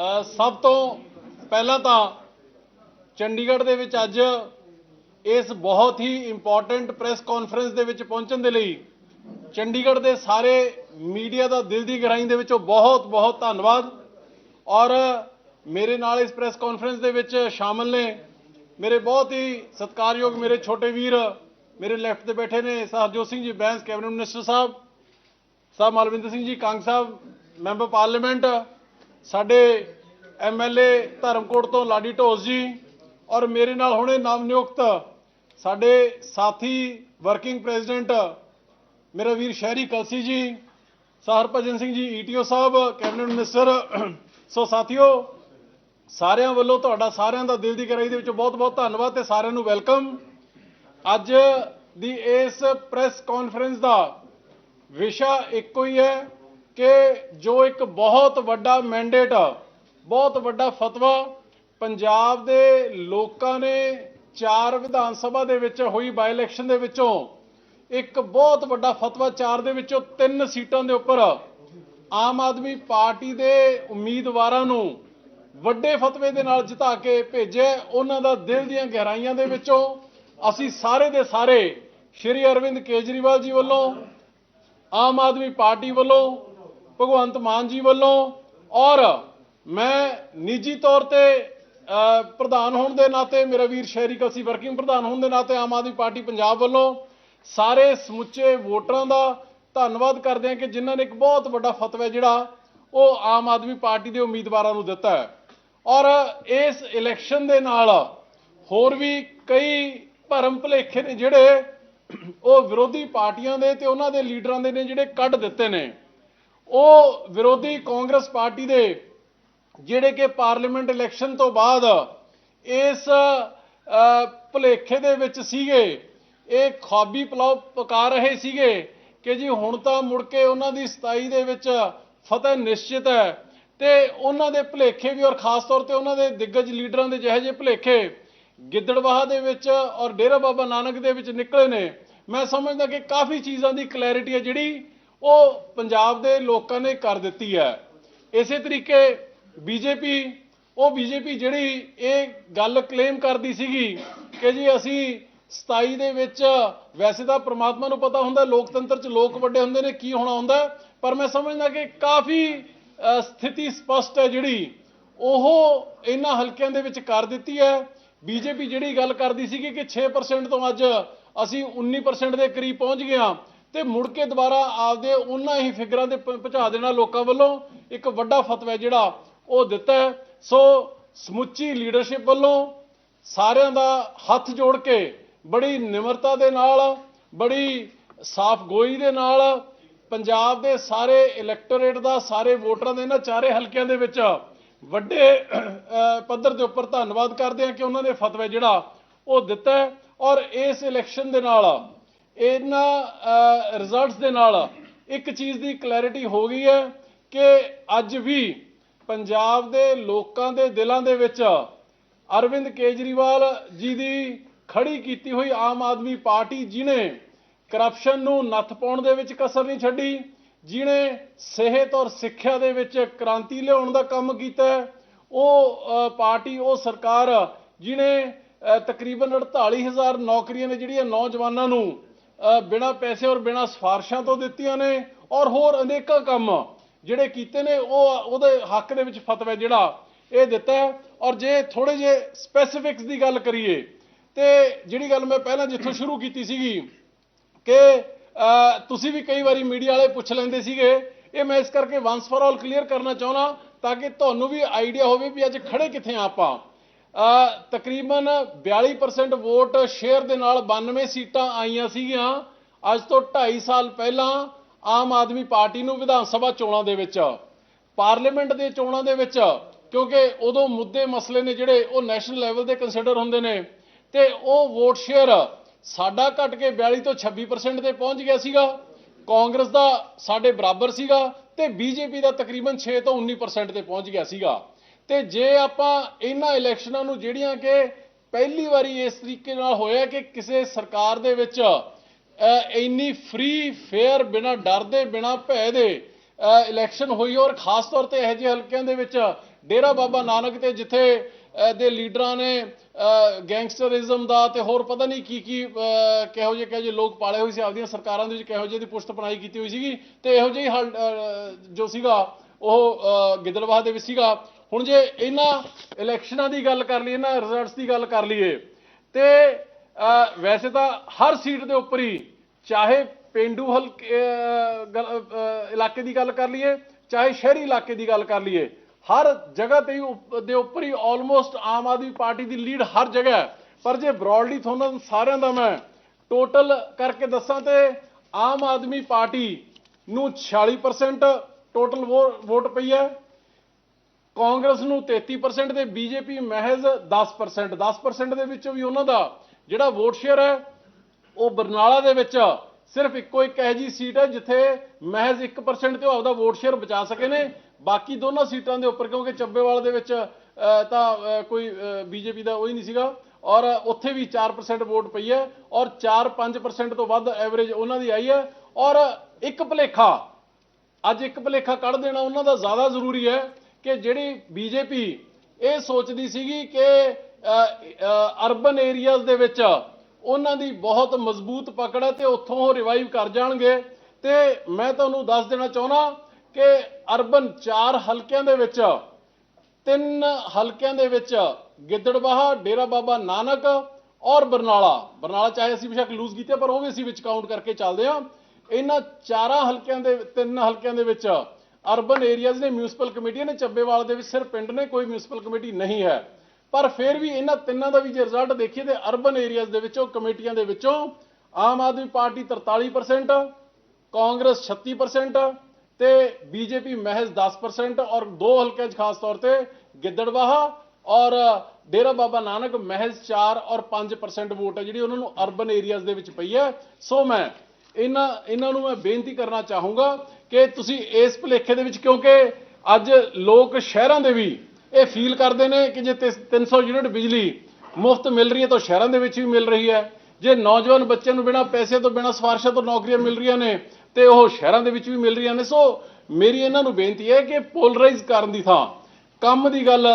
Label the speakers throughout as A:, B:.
A: ਸਭ ਤੋਂ ਪਹਿਲਾਂ ਤਾਂ ਚੰਡੀਗੜ੍ਹ ਦੇ ਵਿੱਚ ਅੱਜ ਇਸ ਬਹੁਤ ਹੀ ਇੰਪੋਰਟੈਂਟ ਪ੍ਰੈਸ ਕਾਨਫਰੰਸ ਦੇ ਵਿੱਚ ਪਹੁੰਚਣ ਦੇ ਲਈ ਚੰਡੀਗੜ੍ਹ ਦੇ ਸਾਰੇ ਮੀਡੀਆ ਦਾ ਦਿਲ ਦੀ ਗਹਿਰਾਈ ਦੇ ਵਿੱਚੋਂ ਬਹੁਤ ਬਹੁਤ ਧੰਨਵਾਦ। ਔਰ ਮੇਰੇ ਨਾਲ ਇਸ ਪ੍ਰੈਸ ਕਾਨਫਰੰਸ ਦੇ ਵਿੱਚ ਸ਼ਾਮਲ ਨੇ ਮੇਰੇ ਬਹੁਤ ਹੀ ਸਤਿਕਾਰਯੋਗ ਮੇਰੇ ਛੋਟੇ ਵੀਰ, ਮੇਰੇ ਲੈਫਟ ਤੇ ਬੈਠੇ ਨੇ Sarjot Singh ji, Bains cabinet minister sahib sahib Malvinder Singh ji, Kang sahib member parliament ਸਾਡੇ ਐਮਐਲਏ ਧਰਮਕੋਟ ਤੋਂ ਲਾਡੀ ਢੋਸ ਜੀ ਔਰ ਮੇਰੇ ਨਾਲ ਹੁਣੇ ਨਾਮ ਨਿਯੁਕਤ ਸਾਡੇ ਸਾਥੀ ਵਰਕਿੰਗ ਪ੍ਰੈਜ਼ੀਡੈਂਟ ਮੇਰਾ ਵੀਰ ਸ਼ਹਿਰੀ ਕਲਸੀ ਜੀ, sir Bhajan Singh ji ETO sahib, cabinet minister. So ਸਾਥੀਓ, ਸਾਰਿਆਂ ਵੱਲੋਂ ਤੁਹਾਡਾ ਸਾਰਿਆਂ ਦਾ ਦਿਲ ਦੀ ਗਹਿਰਾਈ ਦੇ ਵਿੱਚ ਬਹੁਤ ਬਹੁਤ ਧੰਨਵਾਦ ਤੇ ਸਾਰਿਆਂ ਨੂੰ ਵੈਲਕਮ। ਅੱਜ ਦੀ ਇਸ ਪ੍ਰੈਸ ਕਾਨਫਰੰਸ ਦਾ ਵਿਸ਼ਾ ਇੱਕੋ ਹੀ ਹੈ ਕਿ ਜੋ ਇੱਕ ਬਹੁਤ ਵੱਡਾ ਮੈਂਡੇਟ ਬਹੁਤ ਵੱਡਾ ਫਤਵਾ ਪੰਜਾਬ ਦੇ ਲੋਕਾਂ ਨੇ ਚਾਰ ਵਿਧਾਨ ਸਭਾ ਦੇ ਵਿੱਚ ਹੋਈ ਬਾਈ ਇਲੈਕਸ਼ਨ ਦੇ ਵਿੱਚੋਂ ਇੱਕ ਬਹੁਤ ਵੱਡਾ ਫਤਵਾ ਚਾਰ ਦੇ ਵਿੱਚੋਂ ਤਿੰਨ ਸੀਟਾਂ ਦੇ ਉੱਪਰ ਆਮ ਆਦਮੀ ਪਾਰਟੀ ਦੇ ਉਮੀਦਵਾਰਾਂ ਨੂੰ ਵੱਡੇ ਫਤਵੇ ਦੇ ਨਾਲ ਜਿਤਾ ਕੇ ਭੇਜਿਆ ਉਹਨਾਂ ਦਾ ਦਿਲ ਦੀਆਂ ਗਹਿਰਾਈਆਂ ਦੇ ਵਿੱਚੋਂ ਅਸੀਂ ਸਾਰੇ ਦੇ ਸਾਰੇ ਸ਼੍ਰੀ ਅਰਵਿੰਦ ਕੇਜਰੀਵਾਲ ਜੀ ਵੱਲੋਂ, ਆਮ ਆਦਮੀ ਪਾਰਟੀ ਵੱਲੋਂ ਭਗਵੰਤ ਮਾਨ ਜੀ ਵੱਲੋਂ ਔਰ ਮੈਂ ਨਿੱਜੀ ਤੌਰ ਤੇ ਪ੍ਰਧਾਨ ਹੋਣ ਦੇ ਨਾਤੇ, ਮੇਰਾ ਵੀਰ ਸ਼ਹਿਰੀ ਕਲਸੀ ਵਰਕਿੰਗ ਪ੍ਰਧਾਨ ਹੋਣ ਦੇ ਨਾਤੇ ਆਮ ਆਦਮੀ ਪਾਰਟੀ ਪੰਜਾਬ ਵੱਲੋਂ ਸਾਰੇ ਸਮੁੱਚੇ ਵੋਟਰਾਂ ਦਾ ਧੰਨਵਾਦ ਕਰਦੇ ਹਾਂ ਕਿ ਜਿਨ੍ਹਾਂ ਨੇ ਇੱਕ ਬਹੁਤ ਵੱਡਾ ਫਤਵਾ ਜਿਹੜਾ ਉਹ ਆਮ ਆਦਮੀ ਪਾਰਟੀ ਦੇ ਉਮੀਦਵਾਰਾਂ ਨੂੰ ਦਿੱਤਾ ਹੈ। ਔਰ ਇਸ ਇਲੈਕਸ਼ਨ ਦੇ ਨਾਲ ਹੋਰ ਵੀ ਕਈ ਭਰਮ ਭੁਲੇਖੇ ਨੇ ਜਿਹੜੇ ਉਹ ਵਿਰੋਧੀ ਪਾਰਟੀਆਂ ਦੇ ਤੇ ਉਹਨਾਂ ਦੇ ਲੀਡਰਾਂ ਦੇ ਨੇ ਜਿਹੜੇ ਕੱਢ ਦਿੱਤੇ ਨੇ। ਉਹ ਵਿਰੋਧੀ ਕਾਂਗਰਸ ਪਾਰਟੀ ਦੇ ਜਿਹੜੇ ਕਿ ਪਾਰਲੀਮੈਂਟ ਇਲੈਕਸ਼ਨ ਤੋਂ ਬਾਅਦ ਇਸ ਅ, ਭੁਲੇਖੇ ਦੇ ਵਿੱਚ ਸੀਗੇ ਇਹ ਖਾਬੀ ਪਲਾਉ ਪਕਾ ਰਹੇ ਸੀਗੇ ਕਿ ਜੀ ਹੁਣ ਤਾਂ ਮੁੜ ਕੇ ਉਹਨਾਂ ਦੀ 27 ਦੇ ਵਿੱਚ ਫਤਿਹ ਨਿਸ਼ਚਿਤ ਹੈ ਤੇ ਉਹਨਾਂ ਦੇ ਭੁਲੇਖੇ ਵੀ ਔਰ ਖਾਸ ਤੌਰ ਤੇ ਉਹਨਾਂ ਦੇ ਦਿੱਗਜ ਲੀਡਰਾਂ ਦੇ ਜਿਹੇ ਜਿਹੇ ਭੁਲੇਖੇ ਗਿੱਦੜਵਾਹ ਦੇ ਵਿੱਚ ਔਰ ਡੇਰਾ ਬਾਬਾ ਨਾਨਕ ਦੇ ਵਿੱਚ ਨਿਕਲੇ ਨੇ ਮੈਂ ਸਮਝਦਾ ਕਿ ਕਾਫੀ ਚੀਜ਼ਾਂ ਦੀ ਕਲੈਰਿਟੀ ਹੈ ਜਿਹੜੀ ਉਹ ਪੰਜਾਬ ਦੇ ਲੋਕਾਂ ਨੇ ਕਰ ਦਿੱਤੀ ਹੈ। ਇਸੇ ਤਰੀਕੇ ਬੀਜੇਪੀ, ਉਹ ਬੀਜੇਪੀ ਜਿਹੜੀ ਇਹ ਗੱਲ ਕਲੇਮ ਕਰਦੀ ਸੀਗੀ ਕਿ ਜੀ ਅਸੀਂ 27 ਦੇ ਵਿੱਚ ਵੈਸੇ ਤਾਂ ਪ੍ਰਮਾਤਮਾ ਨੂੰ ਪਤਾ ਹੁੰਦਾ, ਲੋਕਤੰਤਰ 'ਚ ਲੋਕ ਵੱਡੇ ਹੁੰਦੇ ਨੇ, ਕੀ ਹੋਣਾ ਹੁੰਦਾ ਪਰ ਮੈਂ ਸਮਝਦਾ ਕਿ ਕਾਫੀ ਸਥਿਤੀ ਸਪਸ਼ਟ ਹੈ ਜਿਹੜੀ, ਉਹ ਇਹਨਾਂ ਹਲਕਿਆਂ ਦੇ ਵਿੱਚ ਕਰ ਦਿੱਤੀ ਹੈ। ਬੀਜੇਪੀ ਜਿਹੜੀ ਗੱਲ ਕਰਦੀ ਸੀਗੀ ਕਿ 6% ਤੋਂ ਅੱਜ ਅਸੀਂ 19% ਦੇ ਕਰੀਬ ਪਹੁੰਚ ਗਏ ਹਾਂ। ਤੇ ਮੁੜ ਕੇ ਦੁਬਾਰਾ ਆਪਦੇ ਉਹਨਾਂ ਹੀ ਫਿਗਰਾਂ ਦੇ ਪਹੁੰਚਾ ਦੇਣਾ ਲੋਕਾਂ ਵੱਲੋਂ ਇੱਕ ਵੱਡਾ ਫਤਵਾ ਜਿਹੜਾ ਉਹ ਦਿੱਤਾ ਸੋ ਸਮੁੱਚੀ ਲੀਡਰਸ਼ਿਪ ਵੱਲੋਂ ਸਾਰਿਆਂ ਦਾ ਹੱਥ ਜੋੜ ਕੇ ਬੜੀ ਨਿਮਰਤਾ ਦੇ ਨਾਲ, ਬੜੀ ਸਾਫ਼ ਗੋਈ ਦੇ ਨਾਲ ਪੰਜਾਬ ਦੇ ਸਾਰੇ ਇਲੈਕਟੋਰੇਟ ਦਾ, ਸਾਰੇ ਵੋਟਰਾਂ ਦੇ ਇਹਨਾਂ ਚਾਰੇ ਹਲਕਿਆਂ ਦੇ ਵਿੱਚ ਵੱਡੇ ਪੱਧਰ ਦੇ ਉੱਪਰ ਧੰਨਵਾਦ ਕਰਦੇ ਹਾਂ ਕਿ ਉਹਨਾਂ ਨੇ ਫਤਵਾ ਜਿਹੜਾ ਉਹ ਦਿੱਤਾ ਔਰ ਇਸ ਇਲੈਕਸ਼ਨ ਦੇ ਨਾਲ ਇਹਨਾਂ ਰਿਜ਼ਲਟਸ ਦੇ ਨਾਲ ਇੱਕ ਚੀਜ਼ ਦੀ ਕਲੈਰਿਟੀ ਹੋ ਗਈ ਹੈ ਕਿ ਅੱਜ ਵੀ ਪੰਜਾਬ ਦੇ ਲੋਕਾਂ ਦੇ ਦਿਲਾਂ ਦੇ ਵਿੱਚ ਅਰਵਿੰਦ ਕੇਜਰੀਵਾਲ ਜੀ ਦੀ ਖੜੀ ਕੀਤੀ ਹੋਈ ਆਮ ਆਦਮੀ ਪਾਰਟੀ ਜਿਨੇ ਕਰਪਸ਼ਨ ਨੂੰ ਨੱਥ ਪਾਉਣ ਦੇ ਵਿੱਚ ਕਸਰ ਨਹੀਂ ਛੱਡੀ ਜਿਨੇ ਸਿਹਤ ਔਰ ਸਿੱਖਿਆ ਦੇ ਵਿੱਚ ਕ੍ਰਾਂਤੀ ਲਿਆਉਣ ਦਾ ਕੰਮ ਕੀਤਾ ਉਹ ਪਾਰਟੀ ਉਹ ਸਰਕਾਰ ਜਿਨੇ ਅ, ਤਕਰੀਬਨ 48000 ਨੌਕਰੀਆਂ ਨੇ ਜਿਹੜੀਆਂ ਨੌਜਵਾਨਾਂ ਨੂੰ ਬਿਨਾਂ ਪੈਸੇ ਔਰ ਬਿਨਾਂ ਸਿਫਾਰਸ਼ਾਂ ਤੋਂ ਦਿੱਤੀਆਂ ਨੇ ਔਰ ਹੋਰ ਅਨੇਕਾਂ ਕੰਮ ਜਿਹੜੇ ਕੀਤੇ ਨੇ, ਉਹ ਉਹਦੇ ਹੱਕ ਦੇ ਵਿੱਚ ਫਤਵਾ ਜਿਹੜਾ ਇਹ ਦਿੱਤਾ ਔਰ ਜੇ ਥੋੜੇ ਜੇ ਸਪੈਸੀਫਿਕਸ ਦੀ ਗੱਲ ਕਰੀਏ, ਤੇ ਜਿਹੜੀ ਗੱਲ ਮੈਂ ਪਹਿਲਾਂ ਜਿੱਥੋਂ ਸ਼ੁਰੂ ਕੀਤੀ ਸੀਗੀ ਕਿ ਤੁਸੀਂ ਵੀ ਕਈ ਵਾਰੀ ਮੀਡੀਆ ਵਾਲੇ ਪੁੱਛ ਲੈਂਦੇ ਸੀਗੇ, ਇਹ ਮੈਂ ਇਸ ਕਰਕੇ ਵਾਂਸ ਫॉर ਆਲ ਕਲੀਅਰ ਕਰਨਾ ਚਾਹੁੰਦਾ ਤਾਂ ਕਿ ਤੁਹਾਨੂੰ ਵੀ ਆਈਡੀਆ ਹੋਵੇ ਵੀ ਅੱਜ ਖੜੇ ਕਿੱਥੇ ਆ ਆਪਾਂ। ਤਕਰੀਬਨ 42% ਵੋਟ ਸ਼ੇਅਰ ਦੇ ਨਾਲ 92 ਸੀਟਾਂ ਆਈਆਂ ਸੀਗੀਆਂ। ਅੱਜ ਤੋਂ 2.5 ਸਾਲ ਪਹਿਲਾਂ ਆਮ ਆਦਮੀ ਪਾਰਟੀ ਨੂੰ ਵਿਧਾਨ ਸਭਾ ਚੋਣਾਂ ਦੇ ਵਿੱਚ, ਪਾਰਲੀਮੈਂਟ ਦੇ ਚੋਣਾਂ ਦੇ ਵਿੱਚ, ਕਿਉਂਕਿ ਉਦੋਂ ਮੁੱਦੇ ਮਸਲੇ ਨੇ ਜਿਹੜੇ, ਉਹ ਨੈਸ਼ਨਲ ਲੈਵਲ ਤੇ ਕੰਸੀਡਰ ਹੁੰਦੇ ਨੇ। ਤੇ ਉਹ ਵੋਟ ਸ਼ੇਅਰ ਸਾਡਾ ਘਟ ਕੇ 42 ਤੋਂ 26% ਤੇ ਪਹੁੰਚ ਗਿਆ ਸੀਗਾ। ਕਾਂਗਰਸ ਦਾ ਸਾਡੇ ਬਰਾਬਰ ਸੀਗਾ ਤੇ ਬੀਜੇਪੀ ਦਾ ਤਕਰੀਬਨ 6 ਤੋਂ 19% ਤੇ ਪਹੁੰਚ ਗਿਆ ਸੀਗਾ। ਤੇ ਜੇ ਆਪਾਂ ਇਹਨਾਂ ਇਲੈਕਸ਼ਨਾਂ ਨੂੰ ਜਿਹੜੀਆਂ ਕਿ ਪਹਿਲੀ ਵਾਰੀ ਇਸ ਤਰੀਕੇ ਨਾਲ ਹੋਇਆ ਕਿ ਕਿਸੇ ਸਰਕਾਰ ਦੇ ਵਿੱਚ ਇੰਨੀ ਫ੍ਰੀ ਫੇਅਰ ਬਿਨਾ ਡਰ ਦੇ ਬਿਨਾ ਭੈ ਦੇ ਇਲੈਕਸ਼ਨ ਹੋਈ ਔਰ ਖਾਸ ਤੌਰ ਤੇ ਇਹੋ ਜਿਹੇ ਹਲਕਿਆਂ ਦੇ ਵਿੱਚ ਡੇਰਾ ਬਾਬਾ ਨਾਨਕ ਤੇ ਜਿੱਥੇ ਦੇ ਲੀਡਰਾਂ ਨੇ ਗੈਂਗਸਟਰਿਜ਼ਮ ਦਾ ਤੇ ਹੋਰ ਪਤਾ ਨਹੀਂ ਕੀ ਕੀ ਕਿਹੋ ਜਿਹੇ ਕਿਹੋ ਜਿਹੇ ਲੋਕ ਪਾਲੇ ਹੋਏ ਸੀ, ਆਪਦੀਆਂ ਸਰਕਾਰਾਂ ਦੇ ਵਿੱਚ ਕਿਹੋ ਜਿਹੇ ਦੀ ਪੁਸ਼ਤ ਪਨਾਈ ਕੀਤੀ ਹੋਈ ਸੀਗੀ ਤੇ ਇਹੋ ਜਿਹੀ ਹਲ- ਜੋ ਸੀਗਾ, ਉਹ ਗਿੱਦੜਵਾਹ ਦੇ ਵਿੱਚ ਸੀਗਾ ਹੁਣ ਜੇ ਇਹਨਾਂ ਇਲੈਕਸ਼ਨਾਂ ਦੀ ਗੱਲ ਕਰ ਲਈਏ ਇਹਨਾਂ ਰਿਜ਼ਲਟਸ ਦੀ ਗੱਲ ਕਰ ਲਈਏ ਤੇ ਵੈਸੇ ਤਾਂ ਹਰ ਸੀਟ ਦੇ ਉੱਪਰ ਹੀ ਚਾਹੇ ਪਿੰਡੂ ਹਲਕੇ ਅਹ, ਇਲਾਕੇ ਦੀ ਗੱਲ ਕਰ ਲਈਏ ਚਾਹੇ ਸ਼ਹਿਰੀ ਇਲਾਕੇ ਦੀ ਗੱਲ ਕਰ ਲਈਏ ਹਰ ਜਗ੍ਹਾ ਤੇ ਹੀ ਉਪ- ਦੇ ਉੱਪਰ ਹੀ ਆਲਮੋਸਟ ਆਮ ਆਦਮੀ ਪਾਰਟੀ ਦੀ ਲੀਡ ਹਰ ਜਗ੍ਹਾ ਹੈ। ਪਰ ਜੇ ਬ੍ਰੌਡਲੀ ਤੁਹਾਨੂੰ ਸਾਰਿਆਂ ਦਾ ਮੈਂ ਟੋਟਲ ਕਰਕੇ ਦੱਸਾਂ ਤੇ ਆਮ ਆਦਮੀ ਪਾਰਟੀ ਨੂੰ 46% ਟੋਟਲ ਵੋਟ ਪਈ ਹੈ। ਕਾਂਗਰਸ ਨੂੰ 33% ਤੇ ਬੀਜੇਪੀ ਮਹਿਜ਼ 10% 10% ਦੇ ਵਿੱਚੋਂ ਵੀ ਉਹਨਾਂ ਦਾ ਜਿਹੜਾ ਵੋਟ ਸ਼ੇਅਰ ਹੈ ਉਹ ਬਰਨਾਲਾ ਦੇ ਵਿੱਚ ਸਿਰਫ ਇੱਕੋ ਇੱਕ ਇਹੋ ਜਿਹੀ ਸੀਟ ਹੈ ਜਿੱਥੇ ਮਹਿਜ਼ 1% ਤੇ ਉਹ ਆਪਦਾ ਵੋਟ ਸ਼ੇਅਰ ਬਚਾ ਸਕੇ ਨੇ। ਬਾਕੀ ਦੋਨਾਂ ਸੀਟਾਂ ਦੇ ਉੱਪਰ ਕਿਉਂਕਿ ਚੱਬੇਵਾਲ ਦੇ ਵਿੱਚ ਅਹ, ਤਾਂ ਅਹ, ਕੋਈ ਬੀਜੇਪੀ ਦਾ ਉਹ ਹੀ ਨਹੀਂ ਸੀਗਾ ਔਰ ਉੱਥੇ ਵੀ 4% ਵੋਟ ਪਈ ਹੈ ਔਰ 4-5% ਤੋਂ ਵੱਧ ਐਵਰੇਜ ਉਹਨਾਂ ਦੀ ਆਈ ਹੈ ਔਰ ਇੱਕ ਭਲੇਖਾ ਅੱਜ ਇੱਕ ਭਲੇਖਾ ਕੱਢ ਦੇਣਾ ਉਹਨਾਂ ਦਾ ਜ਼ਿਆਦਾ ਜ਼ਰੂਰੀ ਹੈ। ਕਿ ਜਿਹੜੀ ਬੀਜੇਪੀ ਇਹ ਸੋਚਦੀ ਸੀਗੀ ਕਿ ਅਰਬਨ ਏਰੀਆਜ਼ ਦੇ ਵਿੱਚ ਉਹਨਾਂ ਦੀ ਬਹੁਤ ਮਜ਼ਬੂਤ ਪਕੜ ਹੈ ਤੇ ਉੱਥੋਂ ਉਹ ਰਿਵਾਈਵ ਕਰ ਜਾਣਗੇ। ਤੇ ਮੈਂ ਤੁਹਾਨੂੰ ਦੱਸ ਦੇਣਾ ਚਾਹੁੰਦਾ ਕਿ ਅਰਬਨ ਚਾਰ ਹਲਕਿਆਂ ਦੇ ਵਿੱਚ, ਤਿੰਨ ਹਲਕਿਆਂ ਦੇ ਵਿੱਚ ਗਿੱਦੜਬਾਹਾ, ਡੇਰਾ ਬਾਬਾ ਨਾਨਕ ਔਰ ਬਰਨਾਲਾ। ਬਰਨਾਲਾ ਚਾਹੇ ਅਸੀਂ ਬੇਸ਼ੱਕ ਲੂਜ਼ ਕੀਤੇ, ਪਰ ਉਹ ਵੀ ਅਸੀਂ ਵਿੱਚ ਕਾਊਂਟ ਕਰਕੇ ਚੱਲਦੇ ਹਾਂ। ਇਹਨਾਂ ਚਾਰਾਂ ਹਲਕਿਆਂ ਦੇ, ਤਿੰਨ ਹਲਕਿਆਂ ਦੇ ਵਿੱਚ ਅਰਬਨ ਏਰੀਆਜ਼ ਨੇ ਮਿਊਨਿਸਪਲ ਕਮੇਟੀਆਂ ਨੇ ਚੱਬੇਵਾਲ ਦੇ ਵਿੱਚ ਸਿਰਫ ਪਿੰਡ ਨੇ, ਕੋਈ ਮਿਊਨਿਸਪਲ ਕਮੇਟੀ ਨਹੀਂ ਹੈ। ਪਰ ਫਿਰ ਵੀ ਇਹਨਾਂ ਤਿੰਨਾਂ ਦਾ ਵੀ ਜੇ ਰਿਜ਼ਲਟ ਦੇਖੀਏ ਤੇ ਅਰਬਨ ਏਰੀਆਜ਼ ਦੇ ਵਿੱਚੋਂ, ਕਮੇਟੀਆਂ ਦੇ ਵਿੱਚੋਂ ਆਮ ਆਦਮੀ ਪਾਰਟੀ 43% ਕਾਂਗਰਸ 36% ਤੇ ਬੀਜੇਪੀ ਮਹਿਜ਼ 10% ਔਰ ਦੋ ਹਲਕਿਆਂ 'ਚ ਖਾਸ ਤੌਰ ਤੇ ਗਿੱਦੜਵਾਹਾ ਔਰ ਡੇਰਾ ਬਾਬਾ ਨਾਨਕ ਮਹਿਜ਼ 4 ਔਰ 5% ਵੋਟ ਹੈ ਜਿਹੜੀ ਉਹਨਾਂ ਨੂੰ ਅਰਬਨ ਏਰੀਆਜ਼ ਦੇ ਵਿੱਚ ਪਈ ਹੈ। ਸੋ ਮੈਂ ਇਹਨਾਂ ਇਹਨਾਂ ਨੂੰ ਮੈਂ ਬੇਨਤੀ ਕਰਨਾ ਚਾਹੂੰਗਾ ਕਿ ਤੁਸੀਂ ਇਸ ਭੁਲੇਖੇ ਦੇ ਵਿੱਚ ਕਿਉਂਕਿ ਅੱਜ ਲੋਕ ਸ਼ਹਿਰਾਂ ਦੇ ਵੀ ਇਹ ਫੀਲ ਕਰਦੇ ਨੇ ਕਿ ਜੇ ਤਿਸ- 300 ਯੂਨਿਟ ਬਿਜਲੀ ਮੁਫਤ ਮਿਲ ਰਹੀ ਹੈ ਤਾਂ ਸ਼ਹਿਰਾਂ ਦੇ ਵਿੱਚ ਵੀ ਮਿਲ ਰਹੀ ਹੈ। ਜੇ ਨੌਜਵਾਨ ਬੱਚਿਆਂ ਨੂੰ ਬਿਨਾਂ ਪੈਸੇ ਤੋਂ, ਬਿਨਾਂ ਸਿਫਾਰਸ਼ਾਂ ਤੋਂ ਨੌਕਰੀਆਂ ਮਿਲ ਰਹੀਆਂ ਨੇ ਤੇ ਉਹ ਸ਼ਹਿਰਾਂ ਦੇ ਵਿੱਚ ਵੀ ਮਿਲ ਰਹੀਆਂ ਨੇ। ਸੋ ਮੇਰੀ ਇਹਨਾਂ ਨੂੰ ਬੇਨਤੀ ਹੈ ਕਿ ਪੋਲਰਾਈਜ਼ ਕਰਨ ਦੀ ਥਾਂ ਕੰਮ ਦੀ ਗੱਲ